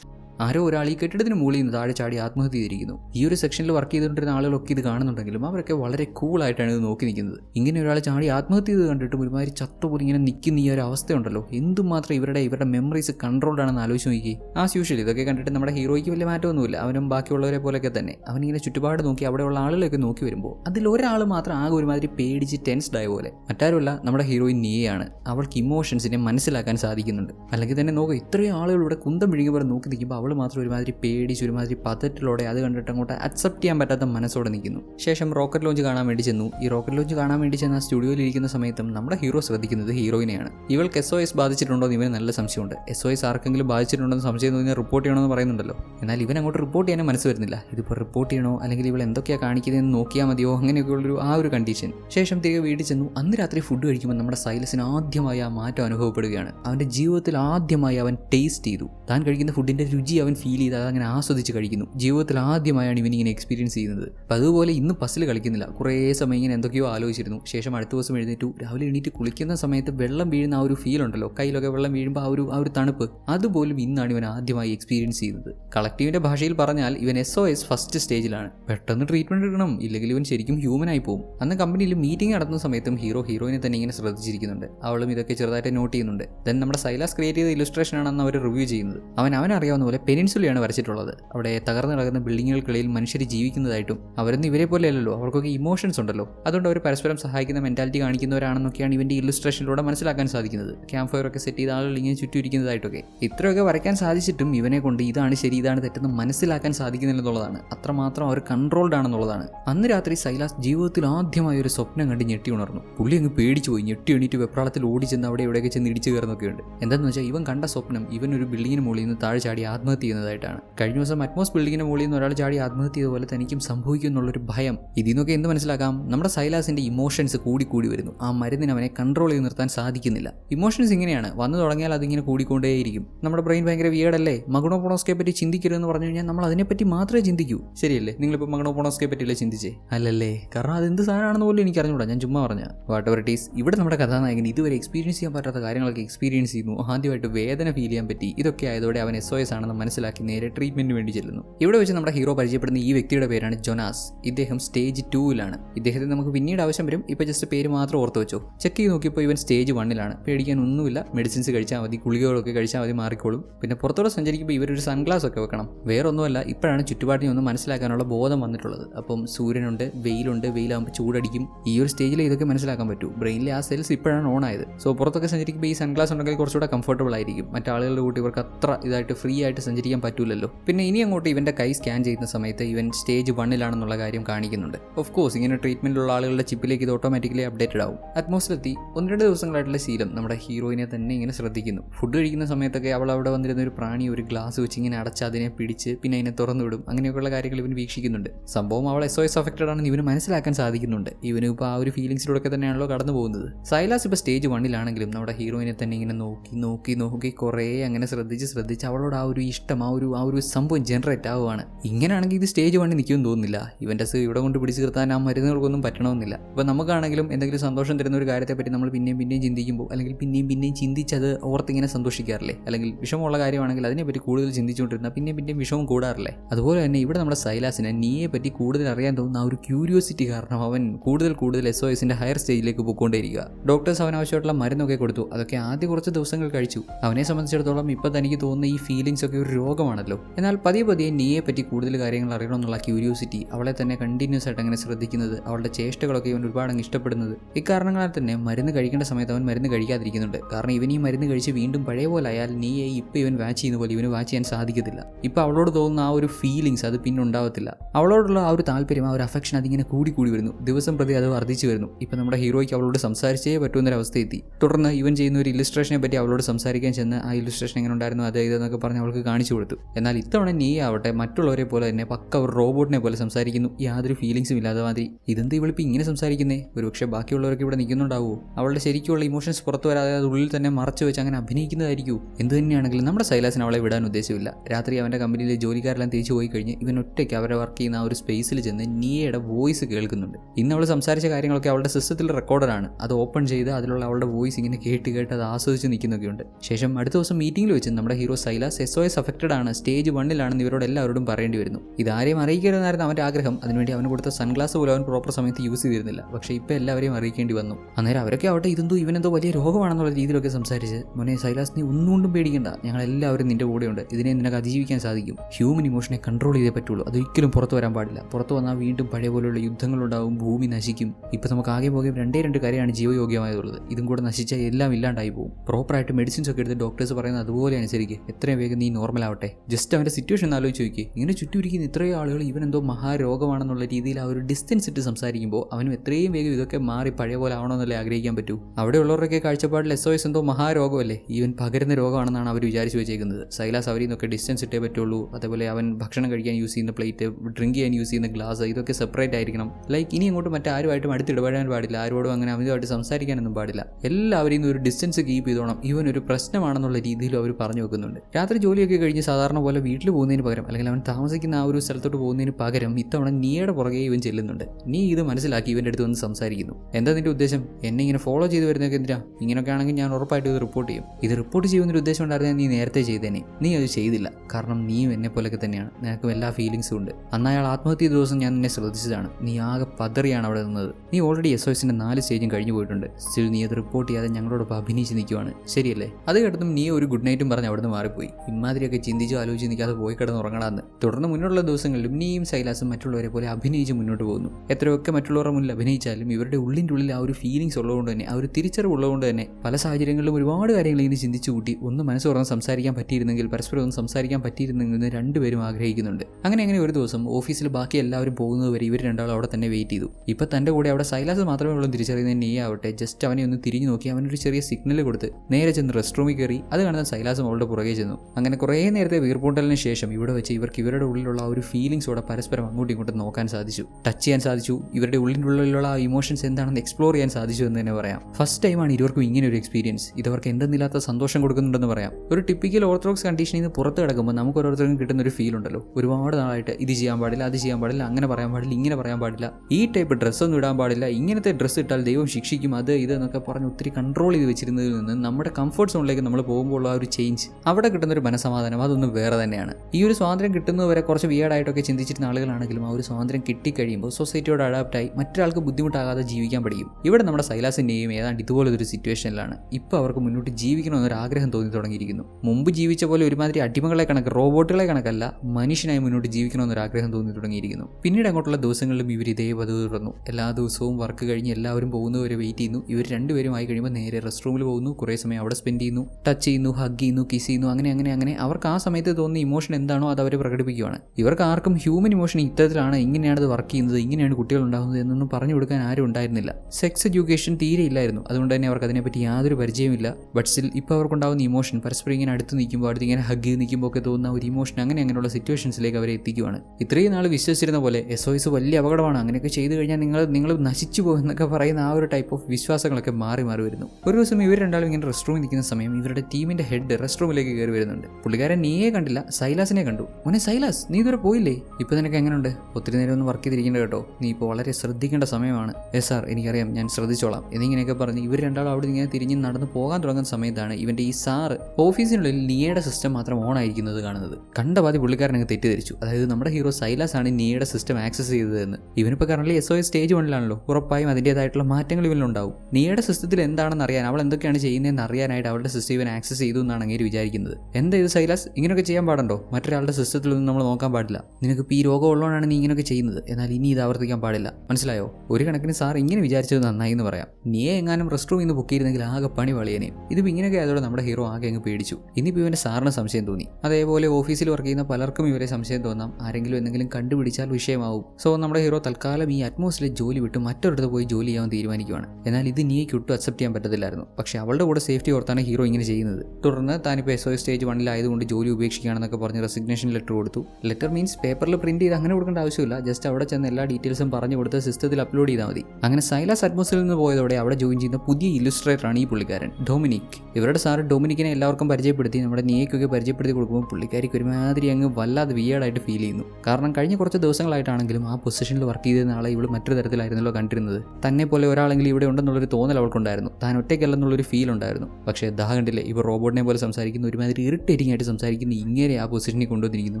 Speaker 1: ആരോ ഒരാൾ ഈ കെട്ടിടത്തിന് മുകളിൽ നിന്ന് താഴെ ചാടി ആത്മഹത്യ ചെയ്തിരിക്കുന്നു. ഈ ഒരു സെക്ഷനിൽ വർക്ക് ചെയ്തുകൊണ്ടിരുന്ന ആളുകളൊക്കെ ഇത് കാണുന്നുണ്ടെങ്കിലും അവരൊക്കെ വളരെ കൂളായിട്ടാണ് ഇത് നോക്കി നിൽക്കുന്നത്. ഇങ്ങനെ ഒരാൾ ചാടി ആത്മഹത്യ ചെയ്ത് കണ്ടിട്ട് ഒരുമാതിരി ചത്തുപോലെ ഇങ്ങനെ നിൽക്കുന്ന ഈ ഒരു അവസ്ഥയുണ്ടല്ലോ എന്തുമാത്രം ഇവരുടെ ഇവരുടെ മെമ്മറീസ് കൺട്രോൾഡ് ആണെന്ന് ആലോചിച്ച് നോക്കി ആസ് യൂഷ്വൽ ഇതൊക്കെ കണ്ടിട്ട് നമ്മുടെ ഹീറോയ്ക്ക് വലിയ മാറ്റമൊന്നുമില്ല. അവനും ബാക്കിയുള്ളവരെ പോലെയൊക്കെ തന്നെ. അവനിങ്ങനെ ചുറ്റുപാട് നോക്കി അവിടെയുള്ള ആളുകളൊക്കെ നോക്കി വരുമ്പോൾ അതിൽ ഒരാൾ മാത്രം ആകെ ഒരുമാതിരി പേടിച്ച് ടെൻസ്ഡ് ആയ പോലെ. മറ്റാരുമല്ല നമ്മുടെ ഹീറോയിൻ നീയാണ്. അവൾക്ക് ഇമോഷൻസിനെ മനസ്സിലാക്കാൻ സാധിക്കുന്നുണ്ട്. അല്ലെങ്കിൽ തന്നെ നോക്കുക ഇത്രയും ആളുകൾ കുന്തം വിഴുങ്ങി പോലെ നോക്കി നിൽക്കുമ്പോൾ അവൾ മാത്രം ഒരുമാതിരി പേടിച്ച് ഒരുമാതിരി പതറ്റിലോടെ അത് കണ്ടിട്ട് അങ്ങോട്ട് അക്സെപ്റ്റ് ചെയ്യാൻ പറ്റാത്ത മനസ്സോടെ നിൽക്കുന്നു. ശേഷം റോക്കറ്റ് ലോഞ്ച് കാണാൻ വേണ്ടി ചെന്നു. ഈ റോക്കറ്റ് ലോഞ്ച് കാണാൻ വേണ്ടി ചെന്ന സ്റ്റുഡിയോയിൽ ഇരിക്കുന്ന സമയത്തും നമ്മുടെ ഹീറോ ശ്രദ്ധിക്കുന്നത് ഹീറോയിനെയാണ് ഇവൾക്ക് എസ് ഒ എസ് ബാധിച്ചിട്ടുണ്ടോ എന്ന് ഇവന് നല്ല സംശയമുണ്ട്. എസ് ഒ എസ് ആർക്കെങ്കിലും ബാധിച്ചിട്ടുണ്ടോ എന്ന് സംശയം തോന്നിയാൽ റിപ്പോർട്ട് ചെയ്യണമെന്ന് പറയുന്നുണ്ടല്ലോ. എന്നാൽ ഇവൻ അങ്ങോട്ട് റിപ്പോർട്ട് ചെയ്യാനും മനസ്സ് വരുന്നില്ല. ഇതിപ്പോൾ റിപ്പോർട്ട് ചെയ്യണോ? അല്ലെങ്കിൽ ഇവൾ എന്തൊക്കെയാണ് കാണിക്കുന്നതെന്ന് നോക്കിയാൽ മതിയോ? അങ്ങനെയൊക്കെയുള്ളൊരു ആ ഒരു കണ്ടീഷൻ ശേഷം തിരികെ വീട്ടിൽ ചെന്നു. അന്ന് രാത്രി ഫുഡ് കഴിക്കുമ്പോൾ നമ്മുടെ സൈലസിന് ആദ്യമായി ആ മാറ്റം അനുഭവപ്പെടുകയാണ്. അവന്റെ ജീവിതത്തിൽ ആദ്യമായി അവൻ ടേസ്റ്റ് ചെയ്തു. താൻ കഴിക്കുന്ന ഫുഡിന്റെ രുചി അവൻ ഫീൽ ചെയ്ത് അതങ്ങനെ ആസ്വദിച്ച് കഴിക്കുന്നു. ജീവിതത്തിൽ ആദ്യമായാണ് ഇവൻ ഇങ്ങനെ എക്സ്പീരിയൻസ് ചെയ്യുന്നത്. അപ്പോൾ അതുപോലെ ഇന്ന് പസിൽ കളിക്കുന്നില്ല. കുറേ സമയം ഇങ്ങനെ എന്തൊക്കെയോ ആലോചിച്ചിരുന്നു. ശേഷം അടുത്ത ദിവസം എഴുന്നേറ്റു. രാവിലെ എണീറ്റ് കുളിക്കുന്ന സമയത്ത് വെള്ളം വീഴുന്ന ആ ഒരു ഫീൽ ഉണ്ടല്ലോ. കയ്യിലൊക്കെ വെള്ളം വീഴുമ്പോൾ ആ ഒരു ആ ഒരു തണുപ്പ്. അതുപോലും ഇന്നാണ് ഇവൻ ആദ്യമായി എക്സ്പീരിയൻസ് ചെയ്യുന്നത്. കളക്റ്റീവിന്റെ ഭാഷയിൽ പറഞ്ഞാൽ ഇവൻ എസ് ഒ എസ് ഫസ്റ്റ് സ്റ്റേജിലാണ് പെട്ടെന്ന് ട്രീറ്റ്മെന്റ് എടുക്കണം. ഇല്ലെങ്കിൽ ഇവൻ ശരിക്കും ഹ്യൂമൻ ആയി പോകും. അന്ന് കമ്പനിയിൽ മീറ്റിംഗ് നടത്തുന്ന സമയത്തും ഹീറോ ഹീറോയിനെ തന്നെ ഇങ്ങനെ ശ്രദ്ധിച്ചിരിക്കുന്നുണ്ട്. അവളും ഇതൊക്കെ ചെറുതായിട്ട് നോട്ട് ചെയ്യുന്നുണ്ട്. ദെൻ നമ്മുടെ സൈലാസ് ക്രിയേറ്റ് ചെയ്ത ഇലുസ്ട്രേഷൻ അന്ന് അവർ റിവ്യൂ ചെയ്യുന്നത്. അവൻ അവനറിയാവുന്ന പോലെ പെനിൻസുലയാണ് വരച്ചിട്ടുള്ളത്. അവിടെ തകർന്നു കിടക്കുന്ന ബിൽഡിങ്ങുകൾക്കിടയിൽ മനുഷ്യർ ജീവിക്കുന്നതായിട്ടും അവരൊന്നും ഇവരെ പോലെ അല്ലല്ലോ അവർക്കൊക്കെ ഇമോഷൻസ് ഉണ്ടല്ലോ. അതുകൊണ്ട് അവർ പരസ്പരം സഹായിക്കുന്ന മെന്റാലിറ്റി കാണിക്കുന്നവരാണെന്നൊക്കെയാണ് ഇവന്റെ ഇല്ലസ്ട്രേഷനിലൂടെ മനസ്സിലാക്കാൻ സാധിക്കുന്നത്. ക്യാമ്പ് ഫയർ ഒക്കെ സെറ്റ് ചെയ്ത ആളുകൾ ഇങ്ങനെ ചുറ്റും ഇരിക്കുന്നതായിട്ടൊക്കെ ഇത്രയൊക്കെ വരയ്ക്കാൻ സാധിച്ചിട്ടും ഇവനെ കൊണ്ട് ഇതാണ് ശരി ഇതാണ് തെറ്റെന്ന് മനസ്സിലാക്കാൻ സാധിക്കുന്നില്ലെന്നുള്ളതാണ്. അത്രമാത്രം അവർ കൺട്രോൾഡ് ആണെന്നുള്ളതാണ്. അന്ന് രാത്രി സൈലാസ് ജീവിതത്തിൽ ആദ്യമായി ഒരു സ്വപ്നം കണ്ട് ഞെട്ടി ഉണർന്നു. പുള്ളി അങ്ങ് പേടിച്ചു പോയി. ഞെട്ടി എണീറ്റ് വെപ്രാളത്തിൽ ഓടി അവിടെ ഇവിടെയൊക്കെ ചെന്ന് ഇടിച്ചു കയറുന്നൊക്കെയുണ്ട്. എന്താണെന്ന് വെച്ചാൽ ഇവൻ കണ്ട സ്വപ്നം ഇവൻ ഒരു ബിൽഡിങ്ങിന് മുകളിൽ നിന്ന് താഴെ ചാടി ആത്മഹത്യ ചെയ്യുന്നതായിട്ടാണ്. കഴിഞ്ഞ ദിവസം അറ്റ്മോസ് ബിൽഡിങ്ങിന് മുകളിൽ നിന്ന് ഒരാൾ ചാടി ആത്മഹത്യ ചെയ്തതുപോലെ തനിക്കും സംഭവിക്കും എന്നുള്ളൊരു ഭയം ഇതിൽ നിന്നൊക്കെ എന്ത് മനസ്സിലാക്കാം? നമ്മുടെ സൈലാസിന്റെ ഇമോഷൻസ് കൂടി കൂടി വരുന്നു. ആ മരുന്നിന് അവനെ കൺട്രോൾ ചെയ്ത് നിർത്താൻ സാധിക്കുന്നില്ല. ഇമോഷൻസ് ഇങ്ങനെയാണ്. വന്നു തുടങ്ങിയാൽ അതിങ്ങനെ കൂടിക്കൊണ്ടേയിരിക്കും. നമ്മുടെ ബ്രെയിൻ ഭയങ്കര വിയേഡല്ലേ മഗണോപോണോസ്കെ പറ്റി ചിന്തിക്കരുതെന്ന് പറഞ്ഞു കഴിഞ്ഞാൽ നമ്മൾ അതിനെപ്പറ്റി മാത്രമേ ചിന്തിക്കൂ. ശരിയല്ലേ? നിങ്ങളിപ്പോൾ മഗണോപോണോസ്കെ പറ്റിയല്ലേ ചിന്തിച്ചേ? അല്ലല്ലേ? കാരണം അത് എന്ത് സാധനമാണെന്ന് പോലും എനിക്ക് അറിഞ്ഞൂടാ. ഞാൻ ചുമ്മാ പറഞ്ഞ വാട്ട് എവർ ഇറ്റ് ഈസ് ഇവിടെ നമ്മുടെ കഥാനായകൻ ഇതുവരെ എക്സ്പീരിയൻസ് ചെയ്യാൻ പറ്റാത്ത കാര്യങ്ങളൊക്കെ എക്സ്പീരിയൻസ് ചെയ്യുന്നു. ആദ്യമായിട്ട് വേദന ഫീൽ ചെയ്യാൻ പറ്റി. ഇതൊക്കെ ആയതോടെ അവൻ എസ് ഒ എസ് ആണെന്ന് മനസ്സിലാക്കി നേരെ ട്രീറ്റ്മെന്റിന് വേണ്ടി ചെല്ലുന്നു. ഇവിടെ വെച്ച് നമ്മുടെ ഹീറോ പരിചയപ്പെടുന്ന ഈ വ്യക്തിയുടെ പേരാണ് ജൊനാസ്. ഇദ്ദേഹം സ്റ്റേജ് ടൂവിലാണ് ഇദ്ദേഹത്തെ നമുക്ക് പിന്നീട് ആവശ്യം വരും. ഇപ്പോൾ ജസ്റ്റ് പേര് മാത്രം ഓർത്ത് വെച്ചു. ചെക്ക് ചെയ്ത് നോക്കിയപ്പോൾ ഇവൻ സ്റ്റേജ് വണ്ണിലാണ് പേടിക്കാൻ ഒന്നുമില്ല മെഡിസിൻസ് കഴിച്ചാൽ മതി ഗുളികകളൊക്കെ കഴിച്ചാൽ മതി മാറിക്കോളും. പിന്നെ പുറത്തോടെ സഞ്ചരിക്കുമ്പോൾ ഇവരൊരു സൺഗ്ലാസ് ഒക്കെ വെക്കണം. വേറൊന്നുമല്ല ഇപ്പോഴാണ് ചുറ്റുപാടിനെ ഒന്ന് മനസ്സിലാക്കാനുള്ള ബോധം വന്നിട്ടുള്ളത്. അപ്പം സൂര്യനുണ്ട് വെയിലുണ്ട് വെയിലാകുമ്പോൾ ചൂടടിക്കും. ഈ ഒരു സ്റ്റേജിൽ ഇതൊക്കെ മനസ്സിലാക്കാൻ പറ്റൂ. ബ്രെയിനിലെ ആ സെൽസ് ഇപ്പോഴാണ് ഓൺ ആയത്. സോ പുറത്തൊക്കെ സഞ്ചരിക്കുമ്പോൾ ഈ സൺഗ്ലാസ് ഉണ്ടെങ്കിൽ കുറച്ചുകൂടെ കംഫർട്ടബിൾ ആയിരിക്കും. മറ്റാളുകളുടെ കൂട്ടി ഇവർക്ക് അത്ര ഇതായിട്ട് ഫ്രീ ആയിട്ട് സഞ്ചരിക്കാൻ പറ്റൂലല്ലോ. പിന്നെ ഇനി അങ്ങോട്ട് ഇവന്റെ കൈ സ്കാൻ ചെയ്യുന്ന സമയത്ത് ഇവൻ സ്റ്റേജ് വണ്ണിലാണെന്നുള്ള കാര്യം കാണിക്കുന്നുണ്ട്. ഓഫ് കോഴ്സ് ഇങ്ങനെ ട്രീറ്റ്മെന്റിലുള്ള ആളുകളുടെ ചിപ്പിലേക്ക് ഇത് ഓട്ടോമാറ്റിക്കലി അപ്ഡേറ്റഡ് ആവും. അറ്റ്മോസ്ഫിയറിലെത്തി ഒന്ന് രണ്ട് ദിവസങ്ങളായിട്ടുള്ള ശീലം നമ്മുടെ ഹീറോയിനെ തന്നെ ഇങ്ങനെ ശ്രദ്ധിക്കുന്നു. ഫുഡ് കഴിക്കുന്ന സമയത്തൊക്കെ അവൾ അവിടെ വന്നിരുന്ന ഒരു പ്രാണി ഒരു ഗ്ലാസ് വെച്ച് ഇങ്ങനെ അടച്ച് അതിനെ പിടിച്ച് പിന്നെ അതിനെ തുറന്നു വിടും. അങ്ങനെയൊക്കെയുള്ള കാര്യങ്ങൾ ഇവൻ വീക്ഷിക്കുന്നുണ്ട്. സംഭവം അവൾ എസ് ഒ അഫക്റ്റഡ് ആണെന്ന് ഇവന് മനസ്സിലാക്കാൻ സാധിക്കുന്നുണ്ട്. ഇവന് ഇപ്പോൾ ആ ഒരു ഫീലിംഗ്സിലൂടെ തന്നെയാണല്ലോ കടന്നു പോകുന്നത്. സൈലാസ് ഇപ്പോൾ സ്റ്റേജ് വണ്ണിലാണെങ്കിലും നമ്മുടെ ഹീറോയിനെ തന്നെ ഇങ്ങനെ നോക്കി നോക്കി നോക്കി കുറേ അങ്ങനെ ശ്രദ്ധിച്ച് ശ്രദ്ധിച്ച് അവളോട് ആ ഒരു ഇഷ്ടം ആ ഒരു ആ ഒരു സംഭവം ജനറേറ്റ് ആവുകയാണ് ഇങ്ങനെയാണെങ്കിൽ ഇത് സ്റ്റേജ് വണ്ണി നിൽക്കുമെന്ന് തോന്നുന്നില്ല. ഇവന്റെ അസുഖം ഇവിടെ കൊണ്ട് പിടിച്ചു നിർത്താൻ ആ മരുന്നുകൾക്കൊന്നും പറ്റണമെന്നില്ല. ഇപ്പം നമുക്കാണെങ്കിലും എന്തെങ്കിലും സന്തോഷം തരുന്ന ഒരു കാര്യത്തെപ്പറ്റി നമ്മൾ പിന്നെയും പിന്നെയും ചിന്തിക്കുമ്പോൾ അല്ലെങ്കിൽ പിന്നെയും പിന്നെയും ചിന്തിച്ചത് ഓർത്തിങ്ങനെ സന്തോഷിക്കാറില്ലേ? അല്ലെങ്കിൽ വിഷമമുള്ള കാര്യമാണെങ്കിൽ അതിനെപ്പറ്റി കൂടുതൽ ചിന്തിച്ചുകൊണ്ടിരുന്നാൽ പിന്നെയും പിന്നെയും വിഷമം കൂടാറില്ലേ? അതുപോലെ തന്നെ ഇവിടെ നമ്മുടെ സൈലാസിന് നീയെ പറ്റി കൂടുതൽ അറിയാൻ തോന്നുന്ന ആ ഒരു ക്യൂരിയോസിറ്റി കാരണം അവൻ കൂടുതൽ കൂടുതൽ എസ് ഒ എസിന്റെ ഹയർ സ്റ്റേജിലേക്ക് പോയിക്കൊണ്ടേയിരിക്കുക. ഡോക്ടേഴ്സ് അവൻ ആവശ്യമായിട്ടുള്ള മരുന്നൊക്കെ കൊടുത്തു. അതൊക്കെ ആദ്യ കുറച്ച് ദിവസങ്ങൾ കഴിച്ചു. അവനെ സംബന്ധിച്ചിടത്തോളം ഇപ്പോൾ തനിക്ക് തോന്നുന്ന ഈ ഫീലിങ്സ് ഒക്കെ ഒരു രോഗമാണല്ലോ. എന്നാൽ പതിയെ പതിയെ നീയെ പറ്റി കൂടുതൽ കാര്യങ്ങൾ അറിയണമെന്നുള്ള ക്യൂരിയോസിറ്റി അവളെ തന്നെ കണ്ടിന്യൂസ് ആയിട്ട് അങ്ങനെ ശ്രദ്ധിക്കുന്നത് അവളുടെ ചേഷ്ടകളൊക്കെ ഇവൻ ഒരുപാട് അങ്ങ് ഇഷ്ടപ്പെടുന്നത്. ഇക്കാരണങ്ങളാൽ തന്നെ മരുന്ന് കഴിക്കേണ്ട സമയത്ത് അവൻ മരുന്ന് കഴിക്കാതിരിക്കുന്നുണ്ട്. കാരണം ഇവൻ ഈ മരുന്ന് കഴിച്ച് വീണ്ടും പഴയ പോലെ ആയാൽ നീയെ ഇപ്പം ഇവൻ വാച്ച് ചെയ്യുന്ന പോലെ ഇവന് വാച്ച് ചെയ്യാൻ സാധിക്കത്തില്ല. ഇപ്പം അവളോട് തോന്നുന്ന ആ ഒരു ഫീലിങ്സ് അത് പിന്നെ ഉണ്ടാവത്തില്ല. അവളോടുള്ള ആ ഒരു താല്പര്യം ആ ഒരു അഫക്ഷൻ അതിങ്ങനെ കൂടി കൂടി വരുന്നു. ദിവസം പ്രതി അത് വർദ്ധിച്ചു വരുന്നു. ഇപ്പം നമ്മുടെ ഹീറോയ്ക്ക് അവളോട് സംസാരിച്ചേ പറ്റുമെന്നൊരവസ്ഥ എത്തി തുടർന്ന് ഇവൻ ചെയ്യുന്ന ഒരു ഇലിസ്ട്രേഷനെ പറ്റി അവളോട് സംസാരിക്കാൻ ചെന്ന് ആ ഇലിസ്ട്രേഷൻ എങ്ങനെ ഉണ്ടായിരുന്നു അത് ഇതെന്നൊക്കെ പറഞ്ഞ് അവൾക്ക് കാണിച്ചു കൊടുത്തു. എന്നാൽ ഇത്തവണ നീ ആവട്ടെ മറ്റുള്ളവരെ പോലെ തന്നെ പക്ക ഒരു റോബോട്ടിനെ പോലെ സംസാരിക്കുന്നു. യാതൊരു ഫീലിങ്സും ഇല്ലാതെ മാതിരി. ഇതെന്ത് ഇവളിപ്പോൾ ഇങ്ങനെ സംസാരിക്കുന്നേ? ഒരു പക്ഷേ ബാക്കിയുള്ളവരൊക്കെ ഇവിടെ നിൽക്കുന്നുണ്ടാവുമോ? അവളുടെ ശരിക്കുള്ള ഇമോഷൻസ് പുറത്തു വരാതെ അത് ഉള്ളിൽ തന്നെ മറച്ചു വെച്ച് അങ്ങനെ അഭിനയിക്കുന്നതായിരിക്കും. എന്ത് തന്നെയാണെങ്കിലും നമ്മുടെ സൈലാസിന് അവളെ വിടാൻ ഉദ്ദേശമില്ല. രാത്രി അവന്റെ കമ്പനിയിലെ ജോലിക്കാരെല്ലാം തിരിച്ചു പോയി കഴിഞ്ഞ് ഇവൻ ഒറ്റയ്ക്ക് അവരെ വർക്ക് ചെയ്യുന്ന ആ ഒരു സ്പേസിൽ ചെന്ന് നീയയുടെ വോയിസ് കേൾക്കുന്നുണ്ട്. ഇന്ന് അവൾ സംസാരിച്ച കാര്യങ്ങളൊക്കെ അവളുടെ സിസ്റ്റത്തിൽ റെക്കോർഡറാണ് അത് ഓപ്പൺ ചെയ്ത് അതിലുള്ള അവളുടെ വോയിസ് ഇങ്ങനെ കേട്ട് കേട്ട് അത് ആസ്വദിച്ച് നിൽക്കുന്നൊക്കെയുണ്ട്. ശേഷം അടുത്ത ദിവസം മീറ്റിംഗിൽ വെച്ച് നമ്മുടെ hero Silas S O S affected ആണ്. സ്റ്റേജ് വണ്ണിലാണെന്ന് ഇവരോട് എല്ലാവരോടും പറയേണ്ടി വരുന്നു. ഇതാരെയും അറിയിക്കരുതെന്നായിരുന്നു അവന്റെ ആഗ്രഹം. അതിനുവേണ്ടി അവന് കൊടുത്ത സൺഗ്ലാസ് പോലും അവൻ പ്രോപ്പർ സമയത്ത് യൂസ് ചെയ്തിരുന്നില്ല. പക്ഷേ ഇപ്പോൾ എല്ലാവരെയും അറിയിക്കേണ്ടി വന്നു. അന്നേരം അവരൊക്കെ ആവട്ടെ ഇതെന്തോ ഇവനെന്തോ വലിയ രോഗമാണെന്നുള്ള രീതിയിലൊക്കെ സംസാരിച്ച് മോനെ സൈലാസ് നീ ഒന്നുകൊണ്ടും പേടിക്കണ്ട. ഞങ്ങൾ എല്ലാവരും നിന്റെ കൂടെയുണ്ട്. ഇതിനെ നിനക്ക് അതിജീവിക്കാൻ സാധിക്കും. ഹ്യൂമൻ ഇമോഷനെ കൺട്രോൾ ചെയ്തേ പറ്റുള്ളൂ. അതൊരിക്കലും പുറത്തു വരാൻ പാടില്ല. പുറത്തു വന്നാൽ വീണ്ടും പഴയ പോലെയുള്ള യുദ്ധങ്ങളുണ്ടാവും. ഭൂമി നശിക്കും. ഇപ്പോൾ നമുക്ക് ആകെ പോകെ രണ്ടേ രണ്ട് കാര്യമാണ് ജീവയോഗ്യമായതുള്ളത്. ഇതും കൂടെ നശിച്ചാൽ എല്ലാം ഇല്ലാണ്ടായി പോകും പ്രോപ്പറായിട്ട് മെഡിസിൻസ് ഒക്കെ എടുത്ത് ഡോക്ടേഴ്സ് പറയുന്നത് അതുപോലെ അനുസരിക്കുക എത്രയും വേഗം നീ നോർമൽ ആവട്ടെ ജസ്റ്റ് അവന്റെ സിറ്റുവേഷൻ ഒന്ന് ആലോചിച്ച് നോക്കി ഇങ്ങനെ ചുറ്റുമിരിക്കുന്ന ഇത്രയും ആളുകൾ ഇവൻ എന്തോ മഹാരോഗമാണെന്നുള്ള രീതിയിൽ ആ ഒരു ഡിസ്റ്റൻസ് ഇട്ട് സംസാരിക്കുമ്പോൾ അവനും എത്രയും വേഗം ഇതൊക്കെ മാറി പഴയ പോലെ ആവണമെന്നല്ലേ ആഗ്രഹിക്കാൻ പറ്റൂ. അവിടെയുള്ളവരൊക്കെ കാഴ്ചപ്പാടിൽ എസ് ഒ എസ് എന്തോ മഹാരോഗമല്ലേ? ഇവൻ പകരുന്ന രോഗമാണെന്നാണ് അവർ വിചാരിച്ചു വെച്ചേക്കുന്നത്. സൈലാസ് അവരിൽ നിന്നൊക്കെ ഡിസ്റ്റൻസ് ഇട്ടേ പറ്റുള്ളൂ. അതേപോലെ അവൻ ഭക്ഷണം കഴിക്കാൻ യൂസ് ചെയ്യുന്ന പ്ലേറ്റ് ഡ്രിങ്ക് ചെയ്യാൻ യൂസ് ചെയ്യുന്ന ഗ്ലാസ് ഇതൊക്കെ സെപ്പറേറ്റ് ആയിരിക്കണം. ലൈക്ക് ഇനി അങ്ങോട്ട് മറ്റാരുമായിട്ടും അടുത്ത് ഇടപെടാൻ പാടില്ല. ആരോടും അങ്ങനെ അമിതമായിട്ട് സംസാരിക്കാനൊന്നും പാടില്ല. എല്ലാവരെയും ഒരു ഡിസ്റ്റൻസ് കീപ്പ് ചെയ്തോണം. ഇവൻ ഒരു പ്രശ്നമാണെന്നുള്ള രീതിയിലും അവർ പറഞ്ഞു വെക്കുന്നുണ്ട്. രാത്രി ജോലിയൊക്കെ കഴിഞ്ഞ് സാധാരണ പോലെ വീട്ടിൽ പോകുന്നതിന് പകരം അല്ലെങ്കിൽ അവൻ താമസിക്കുന്ന ആ ഒരു സ്ഥലത്തോട്ട് പോകുന്നതിന് പകരം ഇത്തവണ നീയുടെ പുറകെ ഇവൻ ചെല്ലുന്നുണ്ട്. നീ ഇത് മനസ്സിലാക്കി ഇവന്റെ അടുത്ത് വന്ന് സംസാരിക്കുന്നു. എന്താ നിന്റെ ഉദ്ദേശം? എന്നെ ഇങ്ങനെ ഫോളോ ചെയ്ത് വരുന്നതൊക്കെ എന്തിനാ? ഇങ്ങനെയൊക്കെ ആണെങ്കിൽ ഞാൻ ഉറപ്പായിട്ട് ഇത് റിപ്പോർട്ട് ചെയ്യും. ഇത് റിപ്പോർട്ട് ചെയ്യുന്നൊരു ഉദ്ദേശം ഉണ്ടായിരുന്നെങ്കിൽ നീ നേരത്തെ ചെയ്തേനെ. നീ അത് ചെയ്തില്ല. കാരണം നീയും എന്നെ പോലൊക്കെ തന്നെയാണ്. നിനക്കും എല്ലാ ഫീലിങ്സും ഉണ്ട്. അന്ന് അയാൾ ആത്മഹത്യ ദിവസം ഞാൻ നിന്നെ ശ്രദ്ധിച്ചതാണ്. നീ ആകെ പതറിയാണ് അവിടെ നിന്നത്. നീ ഓൾറെഡി എസ് ഒ എസിന്റെ നാല് സ്റ്റേജും കഴിഞ്ഞു പോയിട്ടുണ്ട്. സ്റ്റിൽ നീ അത് റിപ്പോർട്ട് ചെയ്യാതെ ഞങ്ങളോടൊപ്പം അഭിനയിച്ച് നിൽക്കുവാണ്. ശരിയല്ലേ? അത് കേട്ടതും നീ ഒരു ഗുഡ് നൈറ്റും പറഞ്ഞ് അവിടുന്ന് മാറിപ്പോയി. ഇമാതിരിയൊക്കെ പറ്റിയൊക്കെ ചിന്തിച്ചോ ആലോചിച്ച് നിൽക്കാതെ പോയി കിടന്ന് ഉറങ്ങണമെന്ന് തുടർന്ന് മുന്നോട്ടുള്ള ദിവസങ്ങളിൽ നീയും സൈലാസും മറ്റുള്ളവരെ പോലെ അഭിനയിച്ച് മുന്നോട്ട് പോകുന്നു. എത്രയൊക്കെ മറ്റുള്ളവരുടെ മുന്നിൽ അഭിനയിച്ചാലും ഇവരുടെ ഉള്ളിന്റെ ഉള്ളിൽ ആ ഒരു ഫീലിങ്സ് ഉള്ളതുകൊണ്ട് തന്നെ ആ ഒരു തിരിച്ചറിവ് ഉള്ളതുകൊണ്ട് തന്നെ പല സാഹചര്യങ്ങളിലും ഒരുപാട് കാര്യങ്ങൾ ഇങ്ങനെ ചിന്തിച്ചു കൂട്ടി ഒന്ന് മനസ്സ് തുറന്ന് സംസാരിക്കാൻ പറ്റിയിരുന്നെങ്കിൽ പരസ്പരം ഒന്ന് സംസാരിക്കാൻ പറ്റിയിരുന്നെങ്കിൽ എന്ന് രണ്ടുപേരും ആഗ്രഹിക്കുന്നുണ്ട്. അങ്ങനെ അങ്ങനെ ഒരു ദിവസം ഓഫീസിൽ ബാക്കി എല്ലാവരും പോകുന്നത് വരെ ഇവർ രണ്ടാളും അവിടെ തന്നെ വെയിറ്റ് ചെയ്തു. ഇപ്പം തന്റെ കൂടെ അവിടെ സൈലാസ് മാത്രമേ ഉള്ളൂ തിരിച്ചറിയുന്ന നീ ആവട്ടെ. ജസ്റ്റ് അവനെ ഒന്ന് തിരിഞ്ഞു നോക്കി അവനൊരു ചെറിയ സിഗ്നൽ കൊടുത്ത് നേരെ ചെന്ന് റെസ്റ്റ് റൂമിൽ കയറി അത് കാണുന്ന സൈലാസും അവളുടെ പുറകെ ചെന്നു. അങ്ങനെ കുറേ നേരത്തെ വീർപ്പൂട്ടലിന് ശേഷം ഇവിടെ വെച്ച് ഇവർക്ക് ഇവരുടെ ഉള്ളിലുള്ള ആ ഒരു ഫീലിങ്സോടെ പരസ്പരം അങ്ങോട്ടും ഇങ്ങോട്ടും നോക്കാൻ സാധിച്ചു. ടച്ച് ചെയ്യാൻ സാധിച്ചു. ഇവരുടെ ഉള്ളിലുള്ള ആ ഇമോഷൻസ് എന്താണെന്ന് എക്സ്പ്ലോർ ചെയ്യാൻ സാധിച്ചു എന്ന് തന്നെ പറയാം. ഫസ്റ്റ് ടൈമാണ് ഇവർക്കും ഇങ്ങനെ ഒരു എക്സ്പീരിയൻസ് ഇതവർക്ക് എന്തെന്നില്ലാത്ത സന്തോഷം കൊടുക്കുന്നുണ്ടെന്ന് പറയാം. ഒരു ടിപ്പിക്കൽ ഓർത്തഡോക്സ് കണ്ടീഷനിൽ നിന്ന് പുറത്ത് കിടക്കുമ്പോൾ നമുക്ക് ഓരോരുത്തർക്കും കിട്ടുന്ന ഒരു ഫീൽ ഉണ്ടല്ലോ. ഒരുപാട് നാളായിട്ട് ഇത് ചെയ്യാൻ പാടില്ല അത് ചെയ്യാൻ പാടില്ല അങ്ങനെ പറയാൻ പാടില്ല ഇങ്ങനെ പറയാൻ പാടില്ല. ഈ ടൈപ്പ് ഡ്രസ്സൊന്നും ഇടാൻ പാടില്ല. ഇങ്ങനത്തെ ഡ്രസ്സ് ഇട്ടാൽ ദൈവം ശിക്ഷിക്കും. അത് ഇത് എന്നൊക്കെ പറഞ്ഞ് ഒത്തിരി കൺട്രോൾ ചെയ്ത് വെച്ചിരുന്നതിൽ നിന്ന് നമ്മുടെ കംഫർട്ട് സോണിലേക്ക് നമ്മൾ പോകുമ്പോൾ ആ ഒരു ചേഞ്ച് അവിടെ കിട്ടുന്ന ഒരു മനസമാധാനം അതൊന്നും വേറെ തന്നെയാണ്. ഈ ഒരു സ്വാതന്ത്ര്യം കിട്ടുന്നവരെ കുറച്ച് വിയേഡായിട്ടൊക്കെ ചിന്തിച്ചിരുന്ന ആളുകളാണെങ്കിലും ആ ഒരു സ്വാതന്ത്ര്യം കിട്ടിക്കഴിയുമ്പോൾ സൊസൈറ്റിയോട് അഡാപ്റ്റായി മറ്റൊരാൾക്ക് ബുദ്ധിമുട്ടാകാതെ ജീവിക്കാൻ പഠിക്കും. ഇവിടെ നമ്മുടെ സൈലാസിന്റെയും ഏതാണ്ട് ഇതുപോലൊരു സിറ്റുവേഷനിലാണ് ഇപ്പോൾ അവർക്ക് മുന്നോട്ട് ജീവിക്കണമെന്നൊരു ആഗ്രഹം തോന്നി തുടങ്ങിയിരിക്കുന്നു. മുമ്പ് ജീവിച്ച പോലെ ഒരുമാതിരി അടിമകളെ കണക്ക് റോബോട്ടുകളെ കണക്കല്ല മനുഷ്യനായി മുന്നോട്ട് ജീവിക്കണമെന്നൊരു ആഗ്രഹം തോന്നി തുടങ്ങിയിരിക്കുന്നു. പിന്നീട് അങ്ങോട്ടുള്ള ദിവസങ്ങളിലും ഇവർ ഇതേ പതിവ് തുടർന്നു. എല്ലാ ദിവസവും വർക്ക് കഴിഞ്ഞ് എല്ലാവരും പോകുന്നവരെ വെയിറ്റ് ചെയ്യുന്നു. ഇവർ രണ്ടുപേരും ആയി കഴിയുമ്പോൾ നേരെ റെസ്റ്റ് റൂമിൽ പോകുന്നു. കുറേ സമയം അവിടെ സ്പെൻഡ് ചെയ്യുന്നു. ടച്ച് ചെയ്യുന്നു ഹഗ് ചെയ്യുന്നു കിസ് ചെയ്യുന്നു അങ്ങനെ അങ്ങനെ അങ്ങനെ. അവർക്ക് ആ സമയത്ത് തോന്നുന്ന ഇമോഷൻ എന്താണോ അത് അവർ പ്രകടിപ്പിക്കുകയാണ് ഇവർക്ക് ആർക്കും ഹ്യൂമൻ ഇമോഷൻ ഇത്തരത്തിലാണ് ഇങ്ങനെയാണ് ഇത് വർക്ക് ചെയ്യുന്നത് ഇങ്ങനെയാണ് കുട്ടികൾ ഉണ്ടാകുന്നത് എന്നൊന്നും പറഞ്ഞു കൊടുക്കാൻ ആരും ഉണ്ടായിരുന്നില്ല. സെക്സ് എഡ്യൂക്കേഷൻ തീരെ ഇല്ലായിരുന്നു. അതുകൊണ്ട് തന്നെ അവർക്ക് അതിനെപ്പറ്റി യാതൊരു പരിചയമില്ല ബട്ട് സ്റ്റിൽ ഇപ്പോൾ അവർക്കുണ്ടാകുന്ന ഇമോഷൻ പരസ്പരം ഇങ്ങനെ അടുത്ത് നിൽക്കുമ്പോൾ അടുത്ത് ഇങ്ങനെ ഹഗ് ചെയ്ത് നിൽക്കുമ്പോൾ ഒക്കെ തോന്നുന്ന ഒരു ഇമോഷൻ അങ്ങനെ അങ്ങനെയുള്ള സിറ്റുവേഷൻസിലേക്ക് അവരെ എത്തിക്കുകയാണ് ഇത്രയും നാൾ വിശ്വസിച്ചിരുന്ന പോലെ എസ് ഒ വലിയ അപകടമാണ്. അങ്ങനെയൊക്കെ ചെയ്തു കഴിഞ്ഞാൽ നിങ്ങൾ നിങ്ങൾ നശിച്ചു പോകും എന്നൊക്കെ പറയുന്ന ആ ഒരു ടൈപ്പ് ഓഫ് വിശ്വാസങ്ങളൊക്കെ മാറി മാറി വരുന്നു. ഒരു ദിവസം ഇവർ രണ്ടാളും ഇങ്ങനെ റെസ്റ്റ് റൂമിൽ നിൽക്കുന്ന സമയം ഇവരുടെ ടീമിന്റെ ഹെഡ് റെസ്റ്റ് റൂമിലേക്ക് കയറി വരുന്നുണ്ട്. പുള്ളിക്കാരൻ നീയെ കണ്ടില്ല സൈലാസിനെ കണ്ടു. മോനെ സൈലാസ് നീ ഇതുവരെ പോയില്ലേ? ഇപ്പൊ നിനക്ക് എങ്ങനെയുണ്ട് ഒത്തിരി നേരം ഒന്ന് വർക്ക് ചെയ്തിരിക്കേണ്ട കേട്ടോ. നീ ഇപ്പോൾ വളരെ ശ്രദ്ധിക്കേണ്ട സമയമാണ്. എസ് സാർ എനിക്കറിയാം ഞാൻ ശ്രദ്ധിച്ചോളാം. എന്നിങ്ങനെയൊക്കെ പറഞ്ഞ് ഇവർ രണ്ടാളും അവിടെ ഇങ്ങനെ തിരിഞ്ഞ് നടന്ന് പോകാൻ തുടങ്ങുന്ന സമയത്താണ് ഇവന്റെ ഈ സാറ് ഓഫീസിനുള്ളിൽ നിയയുടെ സിസ്റ്റം മാത്രം ഓൺ ആയിരിക്കുന്നത് കാണുന്നത്. കണ്ട പാതി പുള്ളിക്കാരൻ അങ്ങ് തെറ്റിദ്ധരിച്ചു. അതായത് നമ്മുടെ ഹീറോ സൈലാസ് ആണ് നിയയുടെ സിസ്റ്റം ആക്സസ് ചെയ്തതെന്ന്. ഇവനിപ്പോൾ current S O S stage വണ്ണിലാണല്ലോ ഉറപ്പായും അതിന്റെതായിട്ടുള്ള മാറ്റങ്ങൾ ഇവനിലുണ്ടാവും നിയയുടെ സിസ്റ്റത്തിൽ എന്താണെന്ന് അറിയാൻ അവൾ എന്തൊക്കെയാണ് ചെയ്യുന്നതെന്ന് അറിയാനായിട്ട് അവളുടെ സിസ്റ്റം ഇവൻ ആക്സസ് ചെയ്തു എന്നാണ് അങ്ങേര് വിചാരിക്കുന്നത്. എന്താ ഇത് സൈലാസ്? ഇങ്ങനെയൊക്കെ ചെയ്യാൻ പാടുണ്ടോ? മറ്റൊരാളുടെ സിസ്റ്റത്തിലൊന്നും നമ്മൾ നോക്കാൻ പാടില്ല. നിനക്ക് ഇപ്പോൾ ഈ രോഗം ഉള്ളതുകൊണ്ടാണ് നീ ഇങ്ങനെയൊക്കെ ചെയ്യുന്നത്. എന്നാൽ ഇനി ഇത് ആവർത്തിക്കാൻ പാടില്ല. മനസ്സിലായോ? ഒരു കണക്കിന് സാർ ഇങ്ങനെ വിചാരിച്ചത് നന്നായി എന്ന് പറയാം. നീ എങ്ങാനും റെസ്റ്റ് റൂമിൽ നിന്ന് ബുക്ക് ചെയ്തിരുന്നെങ്കിൽ ആകെ പണി വളിയനെ. ഇതിപ്പോൾ ഇങ്ങനെയൊക്കെ ആയതോടെ നമ്മുടെ ഹീറോ ആകെ അങ്ങ് പേടിച്ചു. ഇനിയിപ്പോൾ ഇവന്റെ സാറിന് സംശയം തോന്നി. അതേപോലെ ഓഫീസിൽ വർക്ക് ചെയ്യുന്ന പലർക്കും ഇവരെ സംശയം തോന്നാം. ആരെങ്കിലും എന്തെങ്കിലും കണ്ടുപിടിച്ചാൽ വിഷയമാവും. സോ നമ്മുടെ ഹീറോ തൽക്കാലം ഈ അറ്റ്മോസ്ഫിയറിലെ ജോലി വിട്ട് മറ്റൊരിടത്ത് പോയി ജോലി ചെയ്യാൻ തീരുമാനിക്കുകയാണ് എന്നാൽ ഇത് നീ ഒട്ടും അക്സെപ്റ്റ് ചെയ്യാൻ പറ്റത്തില്ലായിരുന്നു. പക്ഷേ അവളുടെ കൂടെ സേഫ്റ്റി ഓർത്താണ് ഹീറോ ഇങ്ങനെ ചെയ്യുന്നത്. തുടർന്ന് താനിപ്പോൾ എസ് ഒ സ്റ്റേജ് വണ്ണിലായതുകൊണ്ട് ജോലി ഉപേക്ഷിക്കുകയാണെന്നൊക്കെ പറഞ്ഞ് റെസിഗ്നേഷൻ ലെറ്റർ കൊടുത്തു. ലെറ്റർ മീൻസ് പേപ്പറിൽ പ്രിന്റ് ചെയ്ത് അങ്ങനെ കൊടുക്കേണ്ട ആവശ്യമില്ല. ജസ്റ്റ് അവിടെ ചെന്ന് എല്ലാ ഡീറ്റെയിൽസും പറഞ്ഞു കൊടുത്ത് സിസ്റ്റത്തിൽ അപ്ലോഡ് ചെയ്താൽ മതി. അങ്ങനെ സൈലാസ് അറ്റ്മോസ്ഫിയറിൽ നിന്ന് പോയതോടെ അവിടെ ജോയിൻ ചെയ്യുന്ന പുതിയ ഇല്ലുസ്ട്രേറ്ററാണ് ഈ പുള്ളിക്കാരൻ. ഡൊമിനിക്. ഇവരുടെ സാറ് ഡൊമിനിക്കിനെ എല്ലാവർക്കും പരിചയപ്പെടുത്തി നമ്മുടെ നീക്കൊക്കെ പരിചയപ്പെടുത്തി കൊടുക്കുമ്പോൾ പുള്ളിക്കാരിക്ക് ഒരുമാതിരി അങ്ങ് വല്ലാതെ വിയേഡായിട്ട് ഫീൽ ചെയ്യുന്നു. കാരണം കഴിഞ്ഞ കുറച്ച് ദിവസങ്ങളായിട്ടാണെങ്കിലും ആ പൊസിഷനിൽ വർക്ക് ചെയ്തിരുന്ന ആളെ ഇവൾ മറ്റൊരു തരത്തിലായിരുന്നല്ലോ കണ്ടിരുന്നത്. തന്നെ പോലെ ഒരാളെങ്കിലും ഇവിടെ ഉണ്ടെന്നുള്ളൊരു തോന്നൽ അവൾക്കുണ്ടായിരുന്നു. താൻ ഒറ്റയ്ക്കല്ലെന്നുള്ളൊരു ഫീൽ ഉണ്ടായിരുന്നു. പക്ഷേ ദാഹണ്ടിലെ ഇവർ റോബോട്ടിനെ പോലെ സംസാരിക്കുന്ന ഒരുമാതിരി ഇറിറ്റേറ്റിംഗ് ആയിട്ട് സംസാരിക്കുന്ന ഇങ്ങനെ ആ പൊസിഷനിൽ കൊണ്ടുവന്നിരിക്കുന്നു.